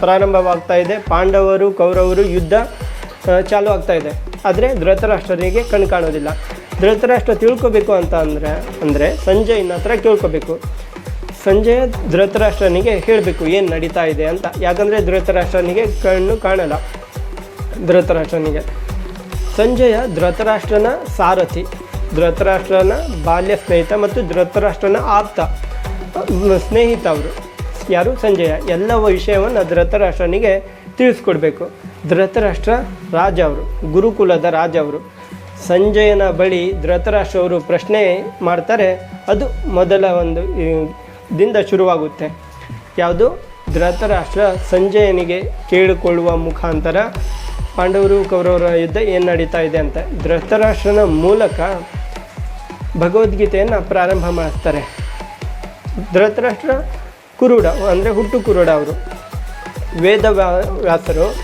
ಪ್ರಾರಂಭವಾಗ್ತಾ ಇದೆ. ಪಾಂಡವರು, ಕೌರವರು ಯುದ್ಧ ಚಾಲು ಆಗ್ತಾ ಇದೆ. ಆದರೆ ಧೃತರಾಷ್ಟ್ರನಿಗೆ ಕಣ್ಣು ಕಾಣೋದಿಲ್ಲ. ಧೃತರಾಷ್ಟ್ರ ತಿಳ್ಕೊಬೇಕು ಅಂತ ಅಂದರೆ ಅಂದರೆ ಸಂಜಯನ ಹತ್ರ ತಿಳ್ಕೊಬೇಕು ಸಂಜಯ ಧೃತರಾಷ್ಟ್ರನಿಗೆ ಹೇಳಬೇಕು ಏನು ನಡೀತಾ ಇದೆ ಅಂತ. ಯಾಕಂದರೆ ಧೃತರಾಷ್ಟ್ರನಿಗೆ ಕಣ್ಣು ಕಾಣಲ್ಲ. ಧೃತರಾಷ್ಟ್ರನಿಗೆ. ಸಂಜಯ ಧೃತರಾಷ್ಟ್ರನ ಸಾರಥಿ, ಧೃತರಾಷ್ಟ್ರನ ಬಾಲ್ಯ ಸ್ನೇಹಿತ ಮತ್ತು ಧೃತರಾಷ್ಟ್ರನ ಆಪ್ತ ಸ್ನೇಹಿತ ಅವರು. ಯಾರು? ಸಂಜಯ ಎಲ್ಲ ವಿಷಯವನ್ನು ಧೃತರಾಷ್ಟ್ರನಿಗೆ ತಿಳಿಸ್ಕೊಡ್ಬೇಕು. ಧೃತರಾಷ್ಟ್ರ ರಾಜ ಅವರು, ಗುರುಕುಲದ ರಾಜ ಅವರು. ಸಂಜಯನ ಬಳಿ ಧೃತರಾಷ್ಟ್ರ ಅವರು ಪ್ರಶ್ನೆ ಮಾಡ್ತಾರೆ, ಅದು ಮೊದಲ ಒಂದು ದಿಂದ ಶುರುವಾಗುತ್ತೆ. ಯಾವುದು? ಧೃತರಾಷ್ಟ್ರ ಸಂಜಯನಿಗೆ ಕೇಳಿಕೊಳ್ಳುವ ಮುಖಾಂತರ ಪಾಂಡವರು ಕೌರವರ ಯುದ್ಧ ಏನು ನಡೀತಾ ಇದೆ ಅಂತ. ಧೃತರಾಷ್ಟ್ರನ ಮೂಲಕ ಭಗವದ್ಗೀತೆಯನ್ನು ಪ್ರಾರಂಭ ಮಾಡ್ತಾರೆ. ಧೃತರಾಷ್ಟ್ರ ಕುರುಡ, ಅಂದರೆ ಹುಟ್ಟು ಕುರುಡ ಅವರು. ವೇದ ವ್ಯಾ- ವ್ಯಾಸರು.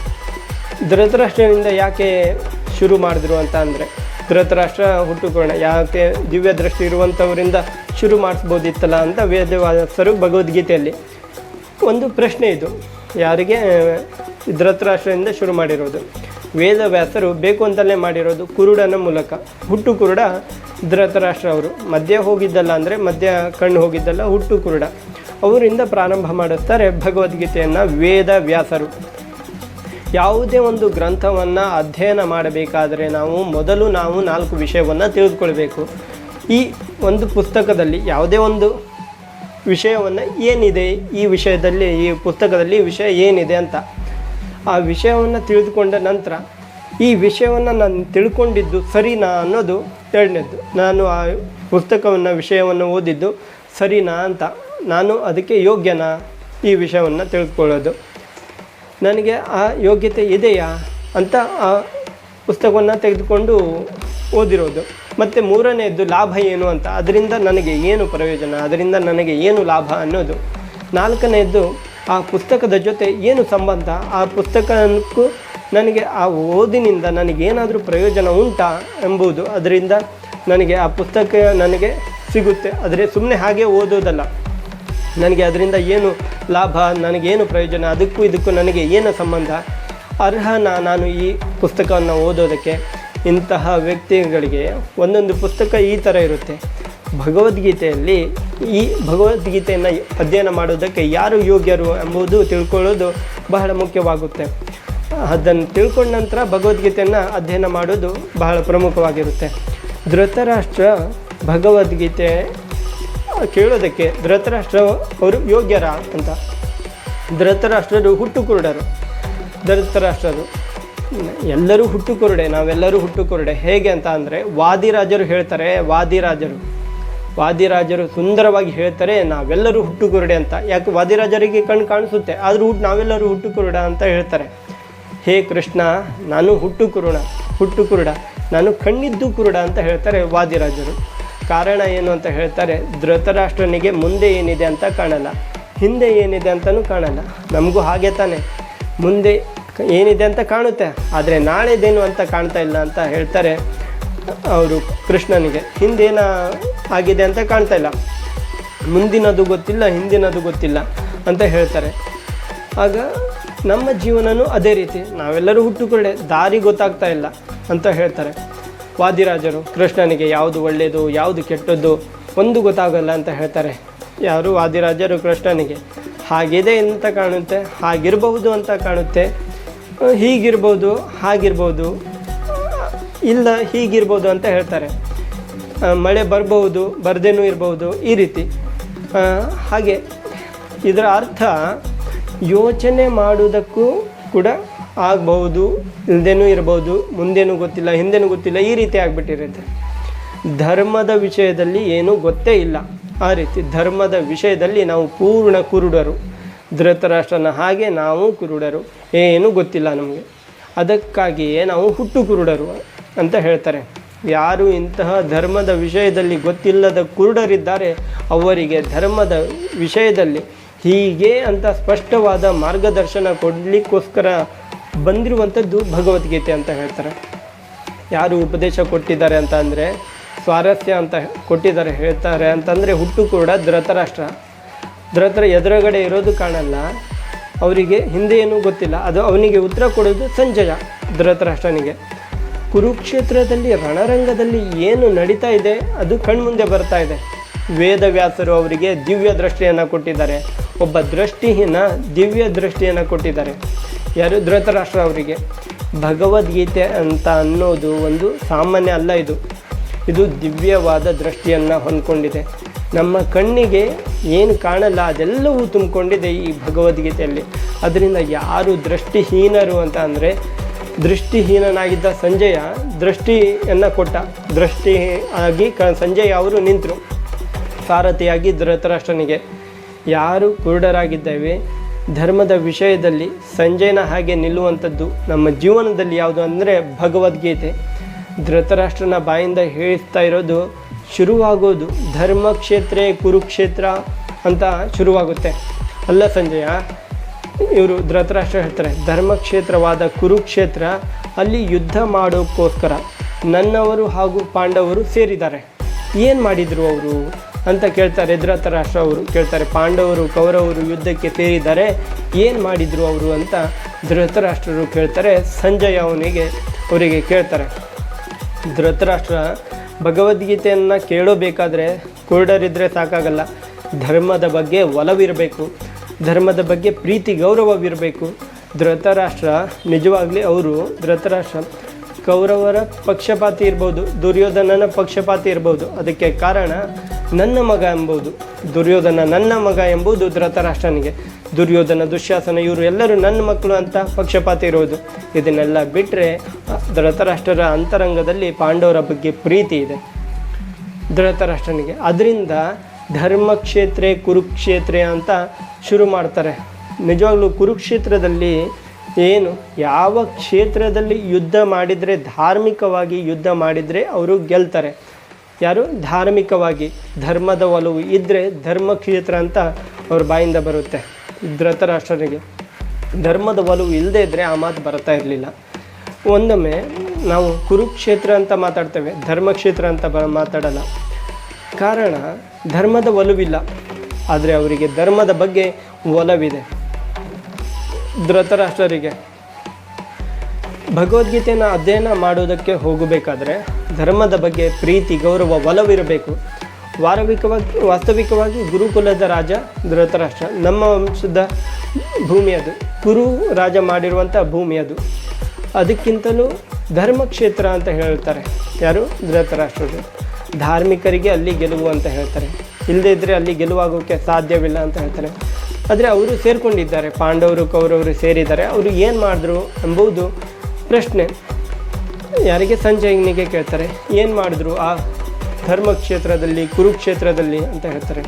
ಧೃತರಾಷ್ಟ್ರನಿಂದ ಯಾಕೆ ಶುರು ಮಾಡಿದ್ರು ಅಂತ ಅಂದರೆ, ಧೃತರಾಷ್ಟ್ರ ಹುಟ್ಟು ಕುರುಡ ಯಾಕೆ ದಿವ್ಯ ದೃಷ್ಟಿ ಇರುವಂಥವರಿಂದ ಶುರು ಮಾಡಿಸ್ಬೋದಿತ್ತಲ್ಲ ಅಂತ ವೇದವ್ಯಾಸರು ಭಗವದ್ಗೀತೆಯಲ್ಲಿ ಒಂದು ಪ್ರಶ್ನೆ ಇದು. ಯಾರಿಗೆ ಧೃತರಾಷ್ಟ್ರದಿಂದ ಶುರು ಮಾಡಿರೋದು? ವೇದವ್ಯಾಸರು ಬೇಕು ಅಂತಲೇ ಮಾಡಿರೋದು ಕುರುಡನ ಮೂಲಕ. ಹುಟ್ಟು ಕುರುಡ ಧೃತರಾಷ್ಟ್ರ ಅವರು. ಮಧ್ಯ ಹೋಗಿದ್ದಲ್ಲ ಅಂದರೆ ಮಧ್ಯ ಕಣ್ಣು ಹೋಗಿದ್ದಲ್ಲ ಹುಟ್ಟು ಕುರುಡ. ಅವರಿಂದ ಪ್ರಾರಂಭ ಮಾಡುತ್ತಾರೆ ಭಗವದ್ಗೀತೆಯನ್ನು ವೇದ ವ್ಯಾಸರು ಯಾವುದೇ ಒಂದು ಗ್ರಂಥವನ್ನು ಅಧ್ಯಯನ ಮಾಡಬೇಕಾದರೆ ನಾವು ಮೊದಲು ನಾವು ನಾಲ್ಕು ವಿಷಯವನ್ನು ತಿಳಿದುಕೊಳ್ಬೇಕು. ಈ ಒಂದು ಪುಸ್ತಕದಲ್ಲಿ ಯಾವುದೇ ಒಂದು ವಿಷಯವನ್ನು ಏನಿದೆ ಈ ವಿಷಯದಲ್ಲಿ, ಈ ಪುಸ್ತಕದಲ್ಲಿ ವಿಷಯ ಏನಿದೆ ಅಂತ. ಆ ವಿಷಯವನ್ನು ತಿಳಿದುಕೊಂಡ ನಂತರ, ಈ ವಿಷಯವನ್ನು ನಾನು ತಿಳ್ಕೊಂಡಿದ್ದು ಸರಿನಾ ಅನ್ನೋದು ಎರಡನೇದ್ದು. ನಾನು ಆ ಪುಸ್ತಕವನ್ನು, ವಿಷಯವನ್ನು ಓದಿದ್ದು ಸರಿನಾ ಅಂತ. ನಾನು ಅದಕ್ಕೆ ಯೋಗ್ಯನಾ ಈ ವಿಷಯವನ್ನು ತಿಳ್ಕೊಳ್ಳೋದು? ನನಗೆ ಆ ಯೋಗ್ಯತೆ ಇದೆಯಾ ಅಂತ ಆ ಪುಸ್ತಕವನ್ನು ತೆಗೆದುಕೊಂಡು ಓದಿರೋದು. ಮತ್ತು ಮೂರನೆಯದ್ದು ಲಾಭ ಏನು ಅಂತ, ಅದರಿಂದ ನನಗೆ ಏನು ಪ್ರಯೋಜನ, ಅದರಿಂದ ನನಗೆ ಏನು ಲಾಭ ಅನ್ನೋದು. ನಾಲ್ಕನೆಯದ್ದು ಆ ಪುಸ್ತಕದ ಜೊತೆ ಏನು ಸಂಬಂಧ, ಆ ಪುಸ್ತಕಕ್ಕೂ ನನಗೆ ಆ ಓದಿನಿಂದ ನನಗೇನಾದರೂ ಪ್ರಯೋಜನ ಉಂಟಾ ಎಂಬುದು, ಅದರಿಂದ ನನಗೆ ಆ ಪುಸ್ತಕ ನನಗೆ ಸಿಗುತ್ತೆ. ಆದರೆ ಸುಮ್ಮನೆ ಹಾಗೆ ಓದೋದಲ್ಲ. ನನಗೆ ಅದರಿಂದ ಏನು ಲಾಭ ನನಗೇನು ಪ್ರಯೋಜನ, ಅದಕ್ಕೂ ಇದಕ್ಕೂ ನನಗೆ ಏನು ಸಂಬಂಧ? ಅರ್ಹನಾ ನಾನು ಈ ಪುಸ್ತಕವನ್ನು ಓದೋದಕ್ಕೆ ಇಂತಹ ವ್ಯಕ್ತಿಗಳಿಗೆ ಒಂದೊಂದು ಪುಸ್ತಕ ಈ ಥರ ಇರುತ್ತೆ. ಭಗವದ್ಗೀತೆಯಲ್ಲಿ ಈ ಭಗವದ್ಗೀತೆಯನ್ನು ಅಧ್ಯಯನ ಮಾಡೋದಕ್ಕೆ ಯಾರು ಯೋಗ್ಯರು ಎಂಬುದು ತಿಳ್ಕೊಳ್ಳೋದು ಬಹಳ ಮುಖ್ಯವಾಗುತ್ತೆ. ಅದನ್ನು ತಿಳ್ಕೊಂಡ ನಂತರ ಭಗವದ್ಗೀತೆಯನ್ನು ಅಧ್ಯಯನ ಮಾಡೋದು ಬಹಳ ಪ್ರಮುಖವಾಗಿರುತ್ತೆ. ಧೃತರಾಷ್ಟ್ರ ಭಗವದ್ಗೀತೆ ಕೇಳೋದಕ್ಕೆ ಧೃತರಾಷ್ಟ್ರ ಅವರು ಯೋಗ್ಯರ ಅಂತ. ಧೃತರಾಷ್ಟ್ರರು ಹುಟ್ಟು ಕುರುಡರು ಧೃತರಾಷ್ಟ್ರರು. ಎಲ್ಲರೂ ಹುಟ್ಟು ಕುರುಡೆ ನಾವೆಲ್ಲರೂ ಹುಟ್ಟು ಕುರುಡೆ ಹೇಗೆ ಅಂತ ಅಂದರೆ, ವಾದಿರಾಜರು ಹೇಳ್ತಾರೆ, ವಾದಿರಾಜರು. ವಾದಿರಾಜರು ಸುಂದರವಾಗಿ ಹೇಳ್ತಾರೆ, ನಾವೆಲ್ಲರೂ ಹುಟ್ಟು ಕುರುಡೆ ಅಂತ. ಯಾಕೆ ವಾದಿರಾಜರಿಗೆ ಕಣ್ಣು ಕಾಣಿಸುತ್ತೆ, ಆದರೂ ಹುಟ್ಟು ನಾವೆಲ್ಲರೂ ಹುಟ್ಟು ಕುರುಡ ಅಂತ ಹೇಳ್ತಾರೆ. ಹೇ ಕೃಷ್ಣ, ನಾನು ಹುಟ್ಟು ಕುರುಡ ಹುಟ್ಟು ಕುರುಡ ನಾನು ಕಣ್ಣಿದ್ದು ಕುರುಡ ಅಂತ ಹೇಳ್ತಾರೆ ವಾದಿರಾಜರು. ಕಾರಣ ಏನು ಅಂತ ಹೇಳ್ತಾರೆ, ಧೃತರಾಷ್ಟ್ರನಿಗೆ ಮುಂದೆ ಏನಿದೆ ಅಂತ ಕಾಣಲ್ಲ. ಹಿಂದೆ ಏನಿದೆ ಅಂತಲೂ ಕಾಣಲ್ಲ. ನಮಗೂ ಹಾಗೆ ತಾನೆ. ಮುಂದೆ ಏನಿದೆ ಅಂತ ಕಾಣುತ್ತೆ. ಆದರೆ ನಾಳೆದೇನು ಅಂತ ಕಾಣ್ತಾ ಇಲ್ಲ ಅಂತ ಹೇಳ್ತಾರೆ ಅವರು ಕೃಷ್ಣನಿಗೆ. ಹಿಂದೇನ ಆಗಿದೆ ಅಂತ ಕಾಣ್ತಾ ಇಲ್ಲ. ಮುಂದಿನದು ಗೊತ್ತಿಲ್ಲ, ಹಿಂದಿನದು ಗೊತ್ತಿಲ್ಲ ಅಂತ ಹೇಳ್ತಾರೆ. ಆಗ ನಮ್ಮ ಜೀವನನೂ ಅದೇ ರೀತಿ, ನಾವೆಲ್ಲರೂ ಹುಟ್ಟುಕೊಳ್ಳೆ, ದಾರಿ ಗೊತ್ತಾಗ್ತಾ ಇಲ್ಲ ಅಂತ ಹೇಳ್ತಾರೆ. ವಾದಿರಾಜರು ಕೃಷ್ಣನಿಗೆ ಯಾವುದು ಒಳ್ಳೆಯದು ಯಾವುದು ಕೆಟ್ಟದ್ದು, ಒಂದು ಗೊತ್ತಾಗಲ್ಲ ಅಂತ ಹೇಳ್ತಾರೆ. ಯಾರು? ವಾದಿರಾಜರು ಕೃಷ್ಣನಿಗೆ. ಹಾಗಿದೆ ಅಂತ ಕಾಣುತ್ತೆ, ಹಾಗಿರಬಹುದು ಅಂತ ಕಾಣುತ್ತೆ. ಹೀಗಿರ್ಬೋದು, ಹಾಗಿರ್ಬೋದು, ಇಲ್ಲ ಹೀಗಿರ್ಬೋದು ಅಂತ ಹೇಳ್ತಾರೆ. ಮಳೆ ಬರ್ಬೋದು ಬರದೇನೂ ಇರ್ಬೋದು, ಈ ರೀತಿ. ಹಾಗೆ ಇದರ ಅರ್ಥ ಯೋಚನೆ ಮಾಡುವುದಕ್ಕೂ ಕೂಡ ಆಗಬಹುದು ಇಲ್ಲದೇನೂ ಇರ್ಬೋದು, ಮುಂದೇನೂ ಗೊತ್ತಿಲ್ಲ, ಹಿಂದೆನೂ ಗೊತ್ತಿಲ್ಲ, ಈ ರೀತಿ ಆಗಿಬಿಟ್ಟಿರುತ್ತೆ. ಧರ್ಮದ ವಿಷಯದಲ್ಲಿ ಏನೂ ಗೊತ್ತೇ ಇಲ್ಲ. ಆ ರೀತಿ ಧರ್ಮದ ವಿಷಯದಲ್ಲಿ ನಾವು ಪೂರ್ಣ ಕುರುಡರು. ಧೃತರಾಷ್ಟ್ರನ ಹಾಗೆ ನಾವು ಕುರುಡರು. ಏನೂ ಗೊತ್ತಿಲ್ಲ ನಮಗೆ. ಅದಕ್ಕಾಗಿಯೇ ನಾವು ಹುಟ್ಟು ಕುರುಡರು ಅಂತ ಹೇಳ್ತಾರೆ. ಯಾರು ಇಂತಹ ಧರ್ಮದ ವಿಷಯದಲ್ಲಿ ಗೊತ್ತಿಲ್ಲದ ಕುರುಡರಿದ್ದಾರೆ, ಅವರಿಗೆ ಧರ್ಮದ ವಿಷಯದಲ್ಲಿ ಹೀಗೆ ಅಂತ ಸ್ಪಷ್ಟವಾದ ಮಾರ್ಗದರ್ಶನ ಕೊಡಲಿಕ್ಕೋಸ್ಕರ ಬಂದಿರುವಂಥದ್ದು ಭಗವದ್ಗೀತೆ ಅಂತ ಹೇಳ್ತಾರೆ. ಯಾರು ಉಪದೇಶ ಕೊಟ್ಟಿದ್ದಾರೆ ಅಂತ ಅಂದರೆ, ಸ್ವಾರಸ್ಯ ಅಂತ ಕೊಟ್ಟಿದ್ದಾರೆ, ಹೇಳ್ತಾರೆ ಅಂತಂದರೆ ಹುಟ್ಟು ಕೂಡ ಧೃತರಾಷ್ಟ್ರ. ಧೃತರ ಎದುರುಗಡೆ ಇರೋದು ಕಾಣಲ್ಲ. ಅವರಿಗೆ ಹಿಂದೆ ಏನೂ ಗೊತ್ತಿಲ್ಲ. ಅದು ಅವನಿಗೆ ಉತ್ತರ ಕೊಡೋದು ಸಂಜಯ, ಧೃತರಾಷ್ಟ್ರನಿಗೆ. ಕುರುಕ್ಷೇತ್ರದಲ್ಲಿ, ರಣರಂಗದಲ್ಲಿ ಏನು ನಡೀತಾ ಇದೆ, ಅದು ಕಣ್ಮುಂದೆ ಬರ್ತಾ ಇದೆ. ವೇದವ್ಯಾಸರು ಅವರಿಗೆ ದಿವ್ಯ ದೃಷ್ಟಿಯನ್ನು ಕೊಟ್ಟಿದ್ದಾರೆ. ಒಬ್ಬ ದೃಷ್ಟಿಹೀನ ದಿವ್ಯ ದೃಷ್ಟಿಯನ್ನು ಕೊಟ್ಟಿದ್ದಾರೆ. ಯಾರು? ಧೃತರಾಷ್ಟ್ರ ಅವರಿಗೆ. ಭಗವದ್ಗೀತೆ ಅಂತ ಅನ್ನೋದು ಒಂದು ಸಾಮಾನ್ಯ ಅಲ್ಲ ಇದು. ಇದು ದಿವ್ಯವಾದ ದೃಷ್ಟಿಯನ್ನು ಹೊಂದ್ಕೊಂಡಿದೆ. ನಮ್ಮ ಕಣ್ಣಿಗೆ ಏನು ಕಾಣಲ್ಲ, ಅದೆಲ್ಲವೂ ತುಂಬಿಕೊಂಡಿದೆ ಈ ಭಗವದ್ಗೀತೆಯಲ್ಲಿ. ಅದರಿಂದ ಯಾರು ದೃಷ್ಟಿಹೀನರು ಅಂತ ಅಂದರೆ, ದೃಷ್ಟಿಹೀನನಾಗಿದ್ದ ಸಂಜಯ ದೃಷ್ಟಿಯನ್ನು ಕೊಟ್ಟ. ದೃಷ್ಟಿ ಆಗಿ ಕ, ಸಂಜಯ ಅವರು ನಿಂತರು. ಸಾರಥಿಯಾಗಿ ಧೃತರಾಷ್ಟ್ರನಿಗೆ. ಯಾರು ಕುರುಡರಾಗಿದ್ದೇವೆ? ಧರ್ಮದ ವಿಷಯದಲ್ಲಿ ಸಂಜಯನ ಹಾಗೆ ನಿಲ್ಲುವಂಥದ್ದು ನಮ್ಮ ಜೀವನದಲ್ಲಿ ಯಾವುದು ಅಂದರೆ ಭಗವದ್ಗೀತೆ. ಧೃತರಾಷ್ಟ್ರನ ಬಾಯಿಂದ ಹೇಳಿಸ್ತಾ ಇರೋದು ಶುರುವಾಗೋದು ಧರ್ಮಕ್ಷೇತ್ರೇ ಕುರುಕ್ಷೇತ್ರ ಅಂತ ಶುರುವಾಗುತ್ತೆ. ಅಲ್ಲ ಸಂಜಯ, ಇವರು ಧೃತರಾಷ್ಟ್ರ ಹೇಳ್ತಾರೆ, ಧರ್ಮಕ್ಷೇತ್ರವಾದ ಕುರುಕ್ಷೇತ್ರ ಅಲ್ಲಿ ಯುದ್ಧ ಮಾಡೋಕ್ಕೋಸ್ಕರ ನನ್ನವರು ಹಾಗೂ ಪಾಂಡವರು ಸೇರಿದ್ದಾರೆ. ಏನು ಮಾಡಿದರು ಅವರು ಅಂತ ಕೇಳ್ತಾರೆ ಧೃತರಾಷ್ಟ್ರ ಅವರು. ಕೇಳ್ತಾರೆ, ಪಾಂಡವರು ಕೌರವರು ಯುದ್ಧಕ್ಕೆ ಸೇರಿದ್ದಾರೆ, ಏನು ಮಾಡಿದರು ಅವರು ಅಂತ ಧೃತರಾಷ್ಟ್ರರು ಕೇಳ್ತಾರೆ, ಸಂಜಯ ಅವನಿಗೆ, ಅವರಿಗೆ ಕೇಳ್ತಾರೆ. ಧೃತರಾಷ್ಟ್ರ ಭಗವದ್ಗೀತೆಯನ್ನು ಕೇಳೋಬೇಕಾದ್ರೆ ಕುರುಡರಿದ್ದರೆ ಸಾಕಾಗಲ್ಲ. ಧರ್ಮದ ಬಗ್ಗೆ ಒಲವಿರಬೇಕು. ಧರ್ಮದ ಬಗ್ಗೆ ಪ್ರೀತಿ, ಗೌರವವಿರಬೇಕು. ಧೃತರಾಷ್ಟ್ರ, ನಿಜವಾಗಲಿ ಅವರು ಧೃತರಾಷ್ಟ್ರ. ಕೌರವರ ಪಕ್ಷಪಾತಿ ಇರ್ಬೋದು, ದುರ್ಯೋಧನನ ಪಕ್ಷಪಾತಿ ಇರ್ಬೋದು. ಅದಕ್ಕೆ ಕಾರಣ ನನ್ನ ಮಗ ಎಂಬುದು, ದುರ್ಯೋಧನ ನನ್ನ ಮಗ ಎಂಬುದು ಧೃತರಾಷ್ಟ್ರನಿಗೆ. ದುರ್ಯೋಧನ ದುಶ್ಯಾಸನ ಇವರು ಎಲ್ಲರೂ ನನ್ನ ಮಕ್ಕಳು ಅಂತ ಪಕ್ಷಪಾತ ಇರೋದು. ಇದನ್ನೆಲ್ಲ ಬಿಟ್ಟರೆ ಧೃತರಾಷ್ಟ್ರರ ಅಂತರಂಗದಲ್ಲಿ ಪಾಂಡವರ ಬಗ್ಗೆ ಪ್ರೀತಿ ಇದೆ. ಧೃತರಾಷ್ಟ್ರನಿಗೆ. ಅದರಿಂದ ಧರ್ಮಕ್ಷೇತ್ರ ಕುರುಕ್ಷೇತ್ರ ಅಂತ ಶುರು ಮಾಡ್ತಾರೆ. ನಿಜವಾಗ್ಲೂ ಕುರುಕ್ಷೇತ್ರದಲ್ಲಿ ಏನು? ಯಾವ ಕ್ಷೇತ್ರದಲ್ಲಿ ಯುದ್ಧ ಮಾಡಿದರೆ, ಧಾರ್ಮಿಕವಾಗಿ ಯುದ್ಧ ಮಾಡಿದರೆ ಅವರು ಗೆಲ್ತಾರೆ. ಯಾರು? ಧಾರ್ಮಿಕವಾಗಿ. ಧರ್ಮದ ಒಲವು ಇದ್ದರೆ ಧರ್ಮಕ್ಷೇತ್ರ ಅಂತ ಅವ್ರ ಬಾಯಿಂದ ಬರುತ್ತೆ. ಧೃತರಾಷ್ಟ್ರನಿಗೆ. ಧರ್ಮದ ಒಲವು ಇಲ್ಲದೇ ಇದ್ದರೆ ಆ ಮಾತು ಬರ್ತಾ ಇರಲಿಲ್ಲ. ಒಂದೊಮ್ಮೆ ನಾವು ಕುರುಕ್ಷೇತ್ರ ಅಂತ ಮಾತಾಡ್ತೇವೆ, ಧರ್ಮಕ್ಷೇತ್ರ ಅಂತ ಬ ಮಾತಾಡಲ್ಲ. ಕಾರಣ, ಧರ್ಮದ ಒಲವಿಲ್ಲ. ಆದರೆ ಅವರಿಗೆ ಧರ್ಮದ ಬಗ್ಗೆ ಒಲವಿದೆ. ಧೃತರಾಷ್ಟ್ರರಿಗೆ. ಭಗವದ್ಗೀತೆಯನ್ನು ಅಧ್ಯಯನ ಮಾಡೋದಕ್ಕೆ ಹೋಗಬೇಕಾದ್ರೆ ಧರ್ಮದ ಬಗ್ಗೆ ಪ್ರೀತಿ, ಗೌರವ ಒಲವಿರಬೇಕು ವಾರವಿಕವಾಗಿ, ವಾಸ್ತವಿಕವಾಗಿ ಗುರುಕುಲದ ರಾಜ ಧೃತರಾಷ್ಟ್ರ. ನಮ್ಮ ವಂಶದ ಭೂಮಿ ಅದು. ಗುರು ರಾಜ ಮಾಡಿರುವಂಥ ಭೂಮಿ ಅದು. ಅದಕ್ಕಿಂತಲೂ ಧರ್ಮಕ್ಷೇತ್ರ ಅಂತ ಹೇಳ್ತಾರೆ. ಯಾರು? ಧೃತರಾಷ್ಟ್ರರು. ಧಾರ್ಮಿಕರಿಗೆ ಅಲ್ಲಿ ಗೆಲುವು ಅಂತ ಹೇಳ್ತಾರೆ. ಇಲ್ಲದೇ ಇದ್ದರೆ ಅಲ್ಲಿ ಗೆಲುವಾಗೋಕ್ಕೆ ಸಾಧ್ಯವಿಲ್ಲ ಅಂತ ಹೇಳ್ತಾರೆ. ಆದರೆ ಅವರು ಸೇರಿಕೊಂಡಿದ್ದಾರೆ. ಪಾಂಡವರು, ಕೌರವರು ಸೇರಿದ್ದಾರೆ. ಅವರು ಏನು ಮಾಡಿದ್ರು ಎಂಬುದು ಪ್ರಶ್ನೆ. ಯಾರಿಗೆ ಸಂಜಯನಿಗೆ ಕೇಳ್ತಾರೆ? ಏನು ಮಾಡಿದ್ರು? ಆ ಧರ್ಮಕ್ಷೇತ್ರದಲ್ಲಿ, ಕುರುಕ್ಷೇತ್ರದಲ್ಲಿ ಅಂತ ಹೇಳ್ತಾರೆ.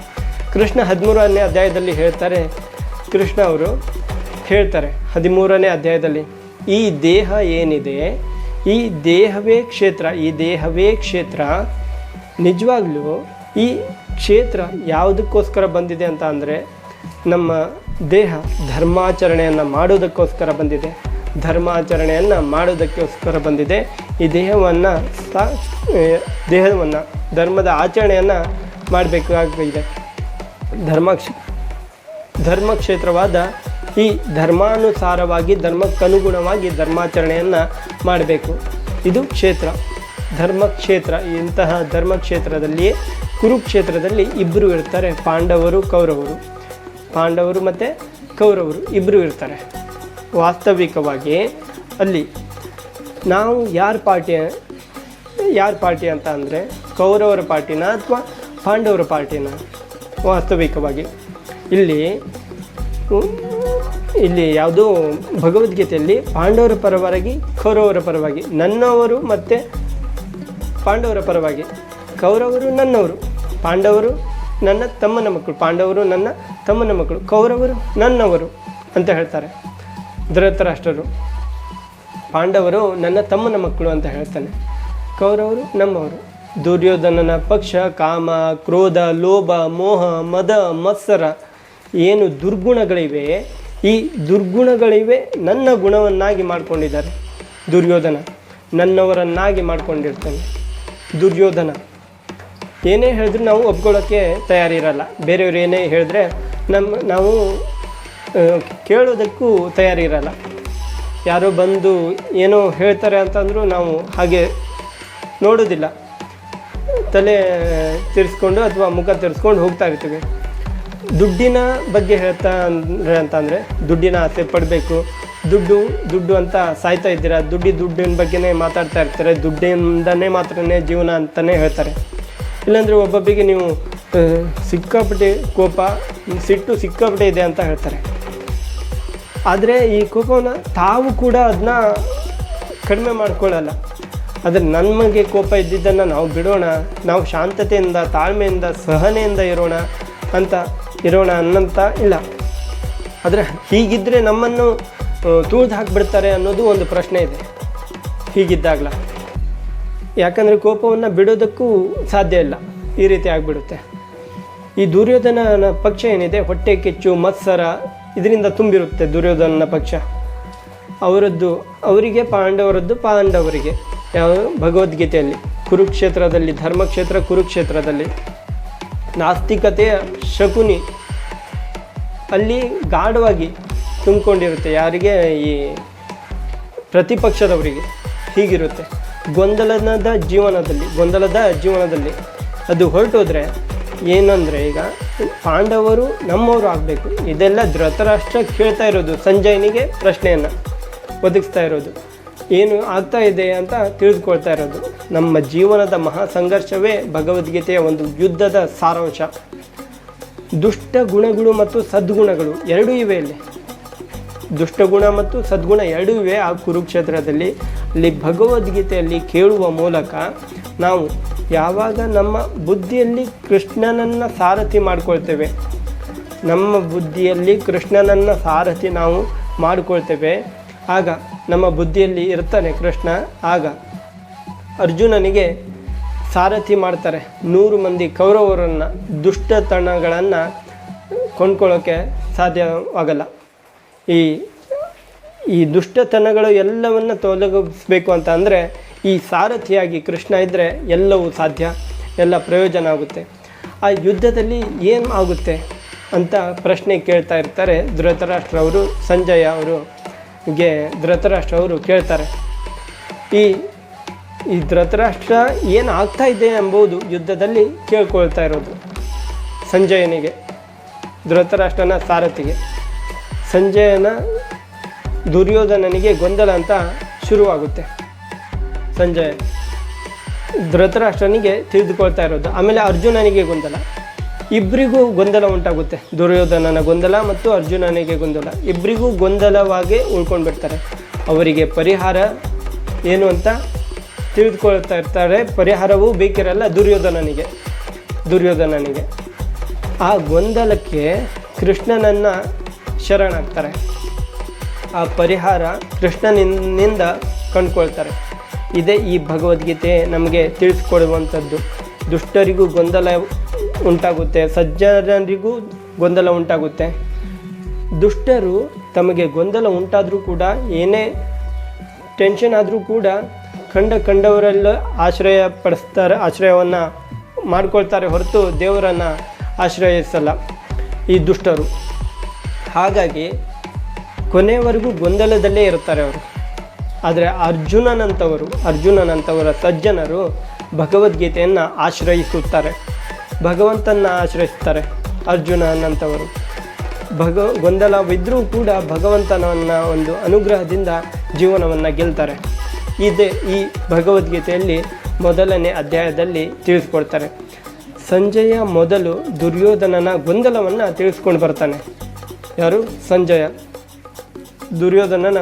ಕೃಷ್ಣ ಹದಿಮೂರನೇ ಅಧ್ಯಾಯದಲ್ಲಿ ಹೇಳ್ತಾರೆ, ಕೃಷ್ಣ ಅವರು ಹೇಳ್ತಾರೆ ಹದಿಮೂರನೇ ಅಧ್ಯಾಯದಲ್ಲಿ, ಈ ದೇಹ ಏನಿದೆ? ಈ ದೇಹವೇ ಕ್ಷೇತ್ರ, ಈ ದೇಹವೇ ಕ್ಷೇತ್ರ. ನಿಜವಾಗ್ಲೂ ಈ ಕ್ಷೇತ್ರ ಯಾವುದಕ್ಕೋಸ್ಕರ ಬಂದಿದೆ ಅಂತ ಅಂದರೆ ನಮ್ಮ ದೇಹ ಧರ್ಮಾಚರಣೆಯನ್ನು ಮಾಡೋದಕ್ಕೋಸ್ಕರ ಬಂದಿದೆ. ಧರ್ಮಾಚರಣೆಯನ್ನು ಮಾಡೋದಕ್ಕೋಸ್ಕರ ಬಂದಿದೆ. ಈ ದೇಹವನ್ನು ದೇಹವನ್ನು, ಧರ್ಮದ ಆಚರಣೆಯನ್ನು ಮಾಡಬೇಕಾಗಿದೆ. ಧರ್ಮಕ್ಷ, ಧರ್ಮಕ್ಷೇತ್ರವಾದ ಈ ಧರ್ಮಾನುಸಾರವಾಗಿ, ಧರ್ಮಕ್ಕನುಗುಣವಾಗಿ ಧರ್ಮಾಚರಣೆಯನ್ನು ಮಾಡಬೇಕು. ಇದು ಕ್ಷೇತ್ರ. ಧರ್ಮಕ್ಷೇತ್ರ. ಇಂತಹ ಧರ್ಮಕ್ಷೇತ್ರದಲ್ಲಿಯೇ, ಕುರುಕ್ಷೇತ್ರದಲ್ಲಿ ಇಬ್ಬರು ಇರ್ತಾರೆ. ಪಾಂಡವರು, ಕೌರವರು. ಪಾಂಡವರು ಮತ್ತು ಕೌರವರು ಇಬ್ಬರು ಇರ್ತಾರೆ. ವಾಸ್ತವಿಕವಾಗಿ ಅಲ್ಲಿ ನಾವು ಯಾರ ಪಾರ್ಟಿ ಯಾರ ಪಾರ್ಟಿ ಅಂತ ಅಂದರೆ ಕೌರವರ ಪಾರ್ಟಿನ ಅಥವಾ ಪಾಂಡವರ ಪಾರ್ಟಿನ ವಾಸ್ತವಿಕವಾಗಿ. ಇಲ್ಲಿ ಇಲ್ಲಿ ಯಾವುದೋ ಭಗವದ್ಗೀತೆಯಲ್ಲಿ ಪಾಂಡವರ ಪರವಾಗಿ, ಕೌರವರ ಪರವಾಗಿ, ನನ್ನವರು ಮತ್ತು ಪಾಂಡವರ ಪರವಾಗಿ, ಕೌರವರು ನನ್ನವರು, ಪಾಂಡವರು ನನ್ನ ತಮ್ಮನ ಮಕ್ಕಳು, ಪಾಂಡವರು ನನ್ನ ತಮ್ಮನ ಮಕ್ಕಳು, ಕೌರವರು ನನ್ನವರು ಅಂತ ಹೇಳ್ತಾರೆ. ಧೃತರಾಷ್ಟ್ರರು. ಪಾಂಡವರು ನನ್ನ ತಮ್ಮನ ಮಕ್ಕಳು ಅಂತ ಹೇಳ್ತಾನೆ. ಕೌರವರು ನಮ್ಮವರು. ದುರ್ಯೋಧನನ ಪಕ್ಷ, ಕಾಮ, ಕ್ರೋಧ, ಲೋಭ, ಮೋಹ, ಮದ, ಮತ್ಸರ ಏನು ದುರ್ಗುಣಗಳಿವೆ? ಈ ದುರ್ಗುಣಗಳಿವೆ ನನ್ನ ಗುಣವನ್ನಾಗಿ ಮಾಡಿಕೊಂಡಿದ್ದಾರೆ. ದುರ್ಯೋಧನ ನನ್ನವರನ್ನಾಗಿ ಮಾಡ್ಕೊಂಡಿರ್ತಾನೆ. ದುರ್ಯೋಧನ. ಏನೇ ಹೇಳಿದ್ರು ನಾವು ಒಪ್ಕೊಳ್ಳೋಕ್ಕೆ ತಯಾರಿರಲ್ಲ. ಬೇರೆಯವ್ರು ಏನೇ ಹೇಳಿದ್ರೆ ನಮ್ಮ ನಾವು ಕೇಳೋದಕ್ಕೂ ತಯಾರಿರಲ್ಲ. ಯಾರೋ ಬಂದು ಏನೋ ಹೇಳ್ತಾರೆ ಅಂತಂದರೂ ನಾವು ಹಾಗೆ ನೋಡೋದಿಲ್ಲ ತಲೆ ತಿರ್ಸ್ಕೊಂಡು ಅಥವಾ ಮುಖ ತಿರ್ಸ್ಕೊಂಡು ಹೋಗ್ತಾ ಇರ್ತೀವಿ. ದುಡ್ಡಿನ ಬಗ್ಗೆ ಹೇಳ್ತಾ ಅಂದ್ರೆ ಅಂತಂದರೆ, ದುಡ್ಡಿನ ಆಸೆ ಪಡಬೇಕು. ದುಡ್ಡು ದುಡ್ಡು ಅಂತ ಸಾಯ್ತಾ ಇದ್ದೀರಾ? ದುಡ್ಡಿ ದುಡ್ಡಿನ ಬಗ್ಗೆನೇ ಮಾತಾಡ್ತಾ ಇರ್ತಾರೆ. ದುಡ್ಡಿಂದನೇ ಮಾತ್ರನೇ ಜೀವನ ಅಂತಲೇ ಹೇಳ್ತಾರೆ. ಇಲ್ಲಾಂದರೆ ಒಬ್ಬೊಬ್ಬರಿಗೆ ನೀವು ಸಿಕ್ಕಾಪಟ್ಟೆ ಕೋಪ ಸಿಟ್ಟು ಸಿಕ್ಕಾಪಟ್ಟೆ ಇದೆ ಅಂತ ಹೇಳ್ತಾರೆ. ಆದರೆ ಈ ಕೋಪವನ್ನು ತಾವು ಕೂಡ ಅದನ್ನ ಕಡಿಮೆ ಮಾಡ್ಕೊಳ್ಳಲ್ಲ. ಆದರೆ ನಮಗೆ ಕೋಪ ಇದ್ದಿದ್ದನ್ನು ನಾವು ಬಿಡೋಣ, ನಾವು ಶಾಂತತೆಯಿಂದ, ತಾಳ್ಮೆಯಿಂದ, ಸಹನೆಯಿಂದ ಇರೋಣ ಅಂತ ಇರೋಣ ಅನ್ನಂತ ಇಲ್ಲ. ಆದರೆ ಹೀಗಿದ್ದರೆ ನಮ್ಮನ್ನು ತುಳಿದು ಹಾಕಿಬಿಡ್ತಾರೆ ಅನ್ನೋದು ಒಂದು ಪ್ರಶ್ನೆ ಇದೆ. ಹೀಗಿದ್ದಾಗಲ. ಯಾಕಂದರೆ ಕೋಪವನ್ನು ಬಿಡೋದಕ್ಕೂ ಸಾಧ್ಯ ಇಲ್ಲ. ಈ ರೀತಿ ಆಗಿಬಿಡುತ್ತೆ. ಈ ದುರ್ಯೋಧನನ ಪಕ್ಷ ಏನಿದೆ? ಹೊಟ್ಟೆ ಕೆಚ್ಚು, ಮತ್ಸರ, ಇದರಿಂದ ತುಂಬಿರುತ್ತೆ ದುರ್ಯೋಧನನ ಪಕ್ಷ. ಅವರದ್ದು, ಅವರಿಗೆ ಪಾಂಡವರದ್ದು ಪಾಂಡವರಿಗೆ. ಯಾವ ಭಗವದ್ಗೀತೆಯಲ್ಲಿ. ಕುರುಕ್ಷೇತ್ರದಲ್ಲಿ, ಧರ್ಮಕ್ಷೇತ್ರ ಕುರುಕ್ಷೇತ್ರದಲ್ಲಿ. ನಾಸ್ತಿಕತೆಯ ಶಕುನಿ. ಅಲ್ಲಿ ಗಾಢವಾಗಿ ತುಂಬಿಕೊಂಡಿರುತ್ತೆ ಯಾರಿಗೆ? ಈ ಪ್ರತಿಪಕ್ಷದವರಿಗೆ. ಹೀಗಿರುತ್ತೆ. ಗೊಂದಲದ ಜೀವನದಲ್ಲಿ ಗೊಂದಲದ ಜೀವನದಲ್ಲಿ ಅದು ಹೊರಟೋದ್ರೆ ಏನಂದರೆ ಈಗ ಪಾಂಡವರು ನಮ್ಮವರು ಆಗಬೇಕು. ಇದೆಲ್ಲ ಧೃತರಾಷ್ಟ್ರ ಕೇಳ್ತಾ ಇರೋದು, ಸಂಜಯನಿಗೆ ಪ್ರಶ್ನೆಯನ್ನು ಒದಗಿಸ್ತಾ ಇರೋದು. ಏನು ಆಗ್ತಾ ಇದೆ ಅಂತ ತಿಳಿದುಕೊಳ್ತಾ ಇರೋದು. ನಮ್ಮ ಜೀವನದ ಮಹಾ ಸಂಘರ್ಷವೇ ಭಗವದ್ಗೀತೆಯ ಒಂದು ಯುದ್ಧದ ಸಾರಾಂಶ. ದುಷ್ಟ ಗುಣಗಳು ಮತ್ತು ಸದ್ಗುಣಗಳು ಎರಡೂ ಇವೆ ಇಲ್ಲಿ. ದುಷ್ಟಗುಣ ಮತ್ತು ಸದ್ಗುಣ ಎರಡೂ ಇವೆ ಆ ಕುರುಕ್ಷೇತ್ರದಲ್ಲಿ. ಅಲ್ಲಿ ಭಗವದ್ಗೀತೆಯಲ್ಲಿ ಕೇಳುವ ಮೂಲಕ ನಾವು ಯಾವಾಗ ನಮ್ಮ ಬುದ್ಧಿಯಲ್ಲಿ ಕೃಷ್ಣನನ್ನು ಸಾರಥಿ ಮಾಡಿಕೊಳ್ತೇವೆ, ನಮ್ಮ ಬುದ್ಧಿಯಲ್ಲಿ ಕೃಷ್ಣನನ್ನು ಸಾರಥಿ ನಾವು ಮಾಡಿಕೊಳ್ತೇವೆ, ಆಗ ನಮ್ಮ ಬುದ್ಧಿಯಲ್ಲಿ ಇರ್ತಾನೆ ಕೃಷ್ಣ, ಆಗ ಅರ್ಜುನನಿಗೆ ಸಾರಥಿ ಮಾಡ್ತಾರೆ. ನೂರು ಮಂದಿ ಕೌರವರನ್ನು, ದುಷ್ಟತನಗಳನ್ನು ಕೊಂಡ್ಕೊಳ್ಳೋಕ್ಕೆ ಸಾಧ್ಯವಾಗಲ್ಲ. ಈ ಈ ದುಷ್ಟತನಗಳು ಎಲ್ಲವನ್ನು ತೊಲಗಿಸ್ಬೇಕು ಅಂತ ಅಂದರೆ ಈ ಸಾರಥಿಯಾಗಿ ಕೃಷ್ಣ ಇದ್ದರೆ ಎಲ್ಲವೂ ಸಾಧ್ಯ, ಎಲ್ಲ ಪ್ರಯೋಜನ ಆಗುತ್ತೆ. ಆ ಯುದ್ಧದಲ್ಲಿ ಏನು ಆಗುತ್ತೆ ಅಂತ ಪ್ರಶ್ನೆ ಕೇಳ್ತಾ ಇರ್ತಾರೆ ಧೃತರಾಷ್ಟ್ರ ಅವರು ಸಂಜಯ ಅವರು ಗೆ ಧೃತರಾಷ್ಟ್ರ ಅವರು ಕೇಳ್ತಾರೆ. ಈ ಈ ಧೃತರಾಷ್ಟ್ರ ಏನು ಆಗ್ತಾ ಇದೆ ಎಂಬುದು ಯುದ್ಧದಲ್ಲಿ ಕೇಳ್ಕೊಳ್ತಾ ಇರೋದು ಸಂಜಯನಿಗೆ, ಧೃತರಾಷ್ಟ್ರನ ಸಾರಥಿಗೆ. ಸಂಜಯನ ದುರ್ಯೋಧನನಿಗೆ ಗೊಂದಲ ಅಂತ ಶುರುವಾಗುತ್ತೆ. ಸಂಜಯ ಧೃತರಾಷ್ಟ್ರನಿಗೆ ತಿಳಿದುಕೊಳ್ತಾ ಇರೋದು. ಆಮೇಲೆ ಅರ್ಜುನನಿಗೆ ಗೊಂದಲ. ಇಬ್ಬರಿಗೂ ಗೊಂದಲ ಉಂಟಾಗುತ್ತೆ. ದುರ್ಯೋಧನನ ಗೊಂದಲ ಮತ್ತು ಅರ್ಜುನನಿಗೆ ಗೊಂದಲ. ಇಬ್ಬರಿಗೂ ಗೊಂದಲವಾಗಿ ಉಳ್ಕೊಂಡು ಬಿಡ್ತಾರೆ ಅವರಿಗೆ ಪರಿಹಾರ ಏನು ಅಂತ ತಿಳಿದುಕೊಳ್ತಾ ಇರ್ತಾರೆ. ಪರಿಹಾರವೂ ಬೇಕಿರಲ್ಲ ದುರ್ಯೋಧನನಿಗೆ. ದುರ್ಯೋಧನನಿಗೆ. ಆ ಗೊಂದಲಕ್ಕೆ ಕೃಷ್ಣನನ್ನು ಶರಣಾಗ್ತಾರೆ. ಆ ಪರಿಹಾರ ಕೃಷ್ಣನಿಂದ ಕಂಡುಕೊಳ್ತಾರೆ. ಇದೇ ಈ ಭಗವದ್ಗೀತೆ ನಮಗೆ ತಿಳಿಸ್ಕೊಡುವಂಥದ್ದು. ದುಷ್ಟರಿಗೂ ಗೊಂದಲ ಉಂಟಾಗುತ್ತೆ, ಸಜ್ಜನರಿಗೂ ಗೊಂದಲ ಉಂಟಾಗುತ್ತೆ. ದುಷ್ಟರು ತಮಗೆ ಗೊಂದಲ ಉಂಟಾದರೂ ಕೂಡ, ಏನೇ ಟೆನ್ಷನ್ ಆದರೂ ಕೂಡ ಕಂಡ ಕಂಡವರೆಲ್ಲ ಆಶ್ರಯ ಪಡಿಸ್ತಾರೆ ಆಶ್ರಯವನ್ನು ಮಾಡ್ಕೊಳ್ತಾರೆ ಹೊರತು ದೇವರನ್ನು ಆಶ್ರಯಿಸಲ್ಲ ಈ ದುಷ್ಟರು. ಹಾಗಾಗಿ ಕೊನೆಯವರೆಗೂ ಗೊಂದಲದಲ್ಲೇ ಇರ್ತಾರೆ ಅವರು. ಆದರೆ ಅರ್ಜುನನಂಥವರು ಅರ್ಜುನನಂಥವರ ಸಜ್ಜನರು ಭಗವದ್ಗೀತೆಯನ್ನು ಆಶ್ರಯಿಸುತ್ತಾರೆ. ಭಗವಂತನ ಆಶ್ರಯಿಸ್ತಾರೆ ಅರ್ಜುನನಂಥವರು ಭಗ ಗೊಂದಲವಿದ್ದರೂ ಕೂಡ ಭಗವಂತನನ್ನ ಒಂದು ಅನುಗ್ರಹದಿಂದ ಜೀವನವನ್ನು ಗೆಲ್ತಾರೆ. ಇದೇ ಈ ಭಗವದ್ಗೀತೆಯಲ್ಲಿ ಮೊದಲನೇ ಅಧ್ಯಾಯದಲ್ಲಿ ತಿಳಿಸ್ಕೊಡ್ತಾರೆ. ಸಂಜಯ ಮೊದಲು ದುರ್ಯೋಧನನ ಗೊಂದಲವನ್ನು ತಿಳಿಸ್ಕೊಂಡು ಬರ್ತಾನೆ. ಯಾರು? ಸಂಜಯ. ದುರ್ಯೋಧನನ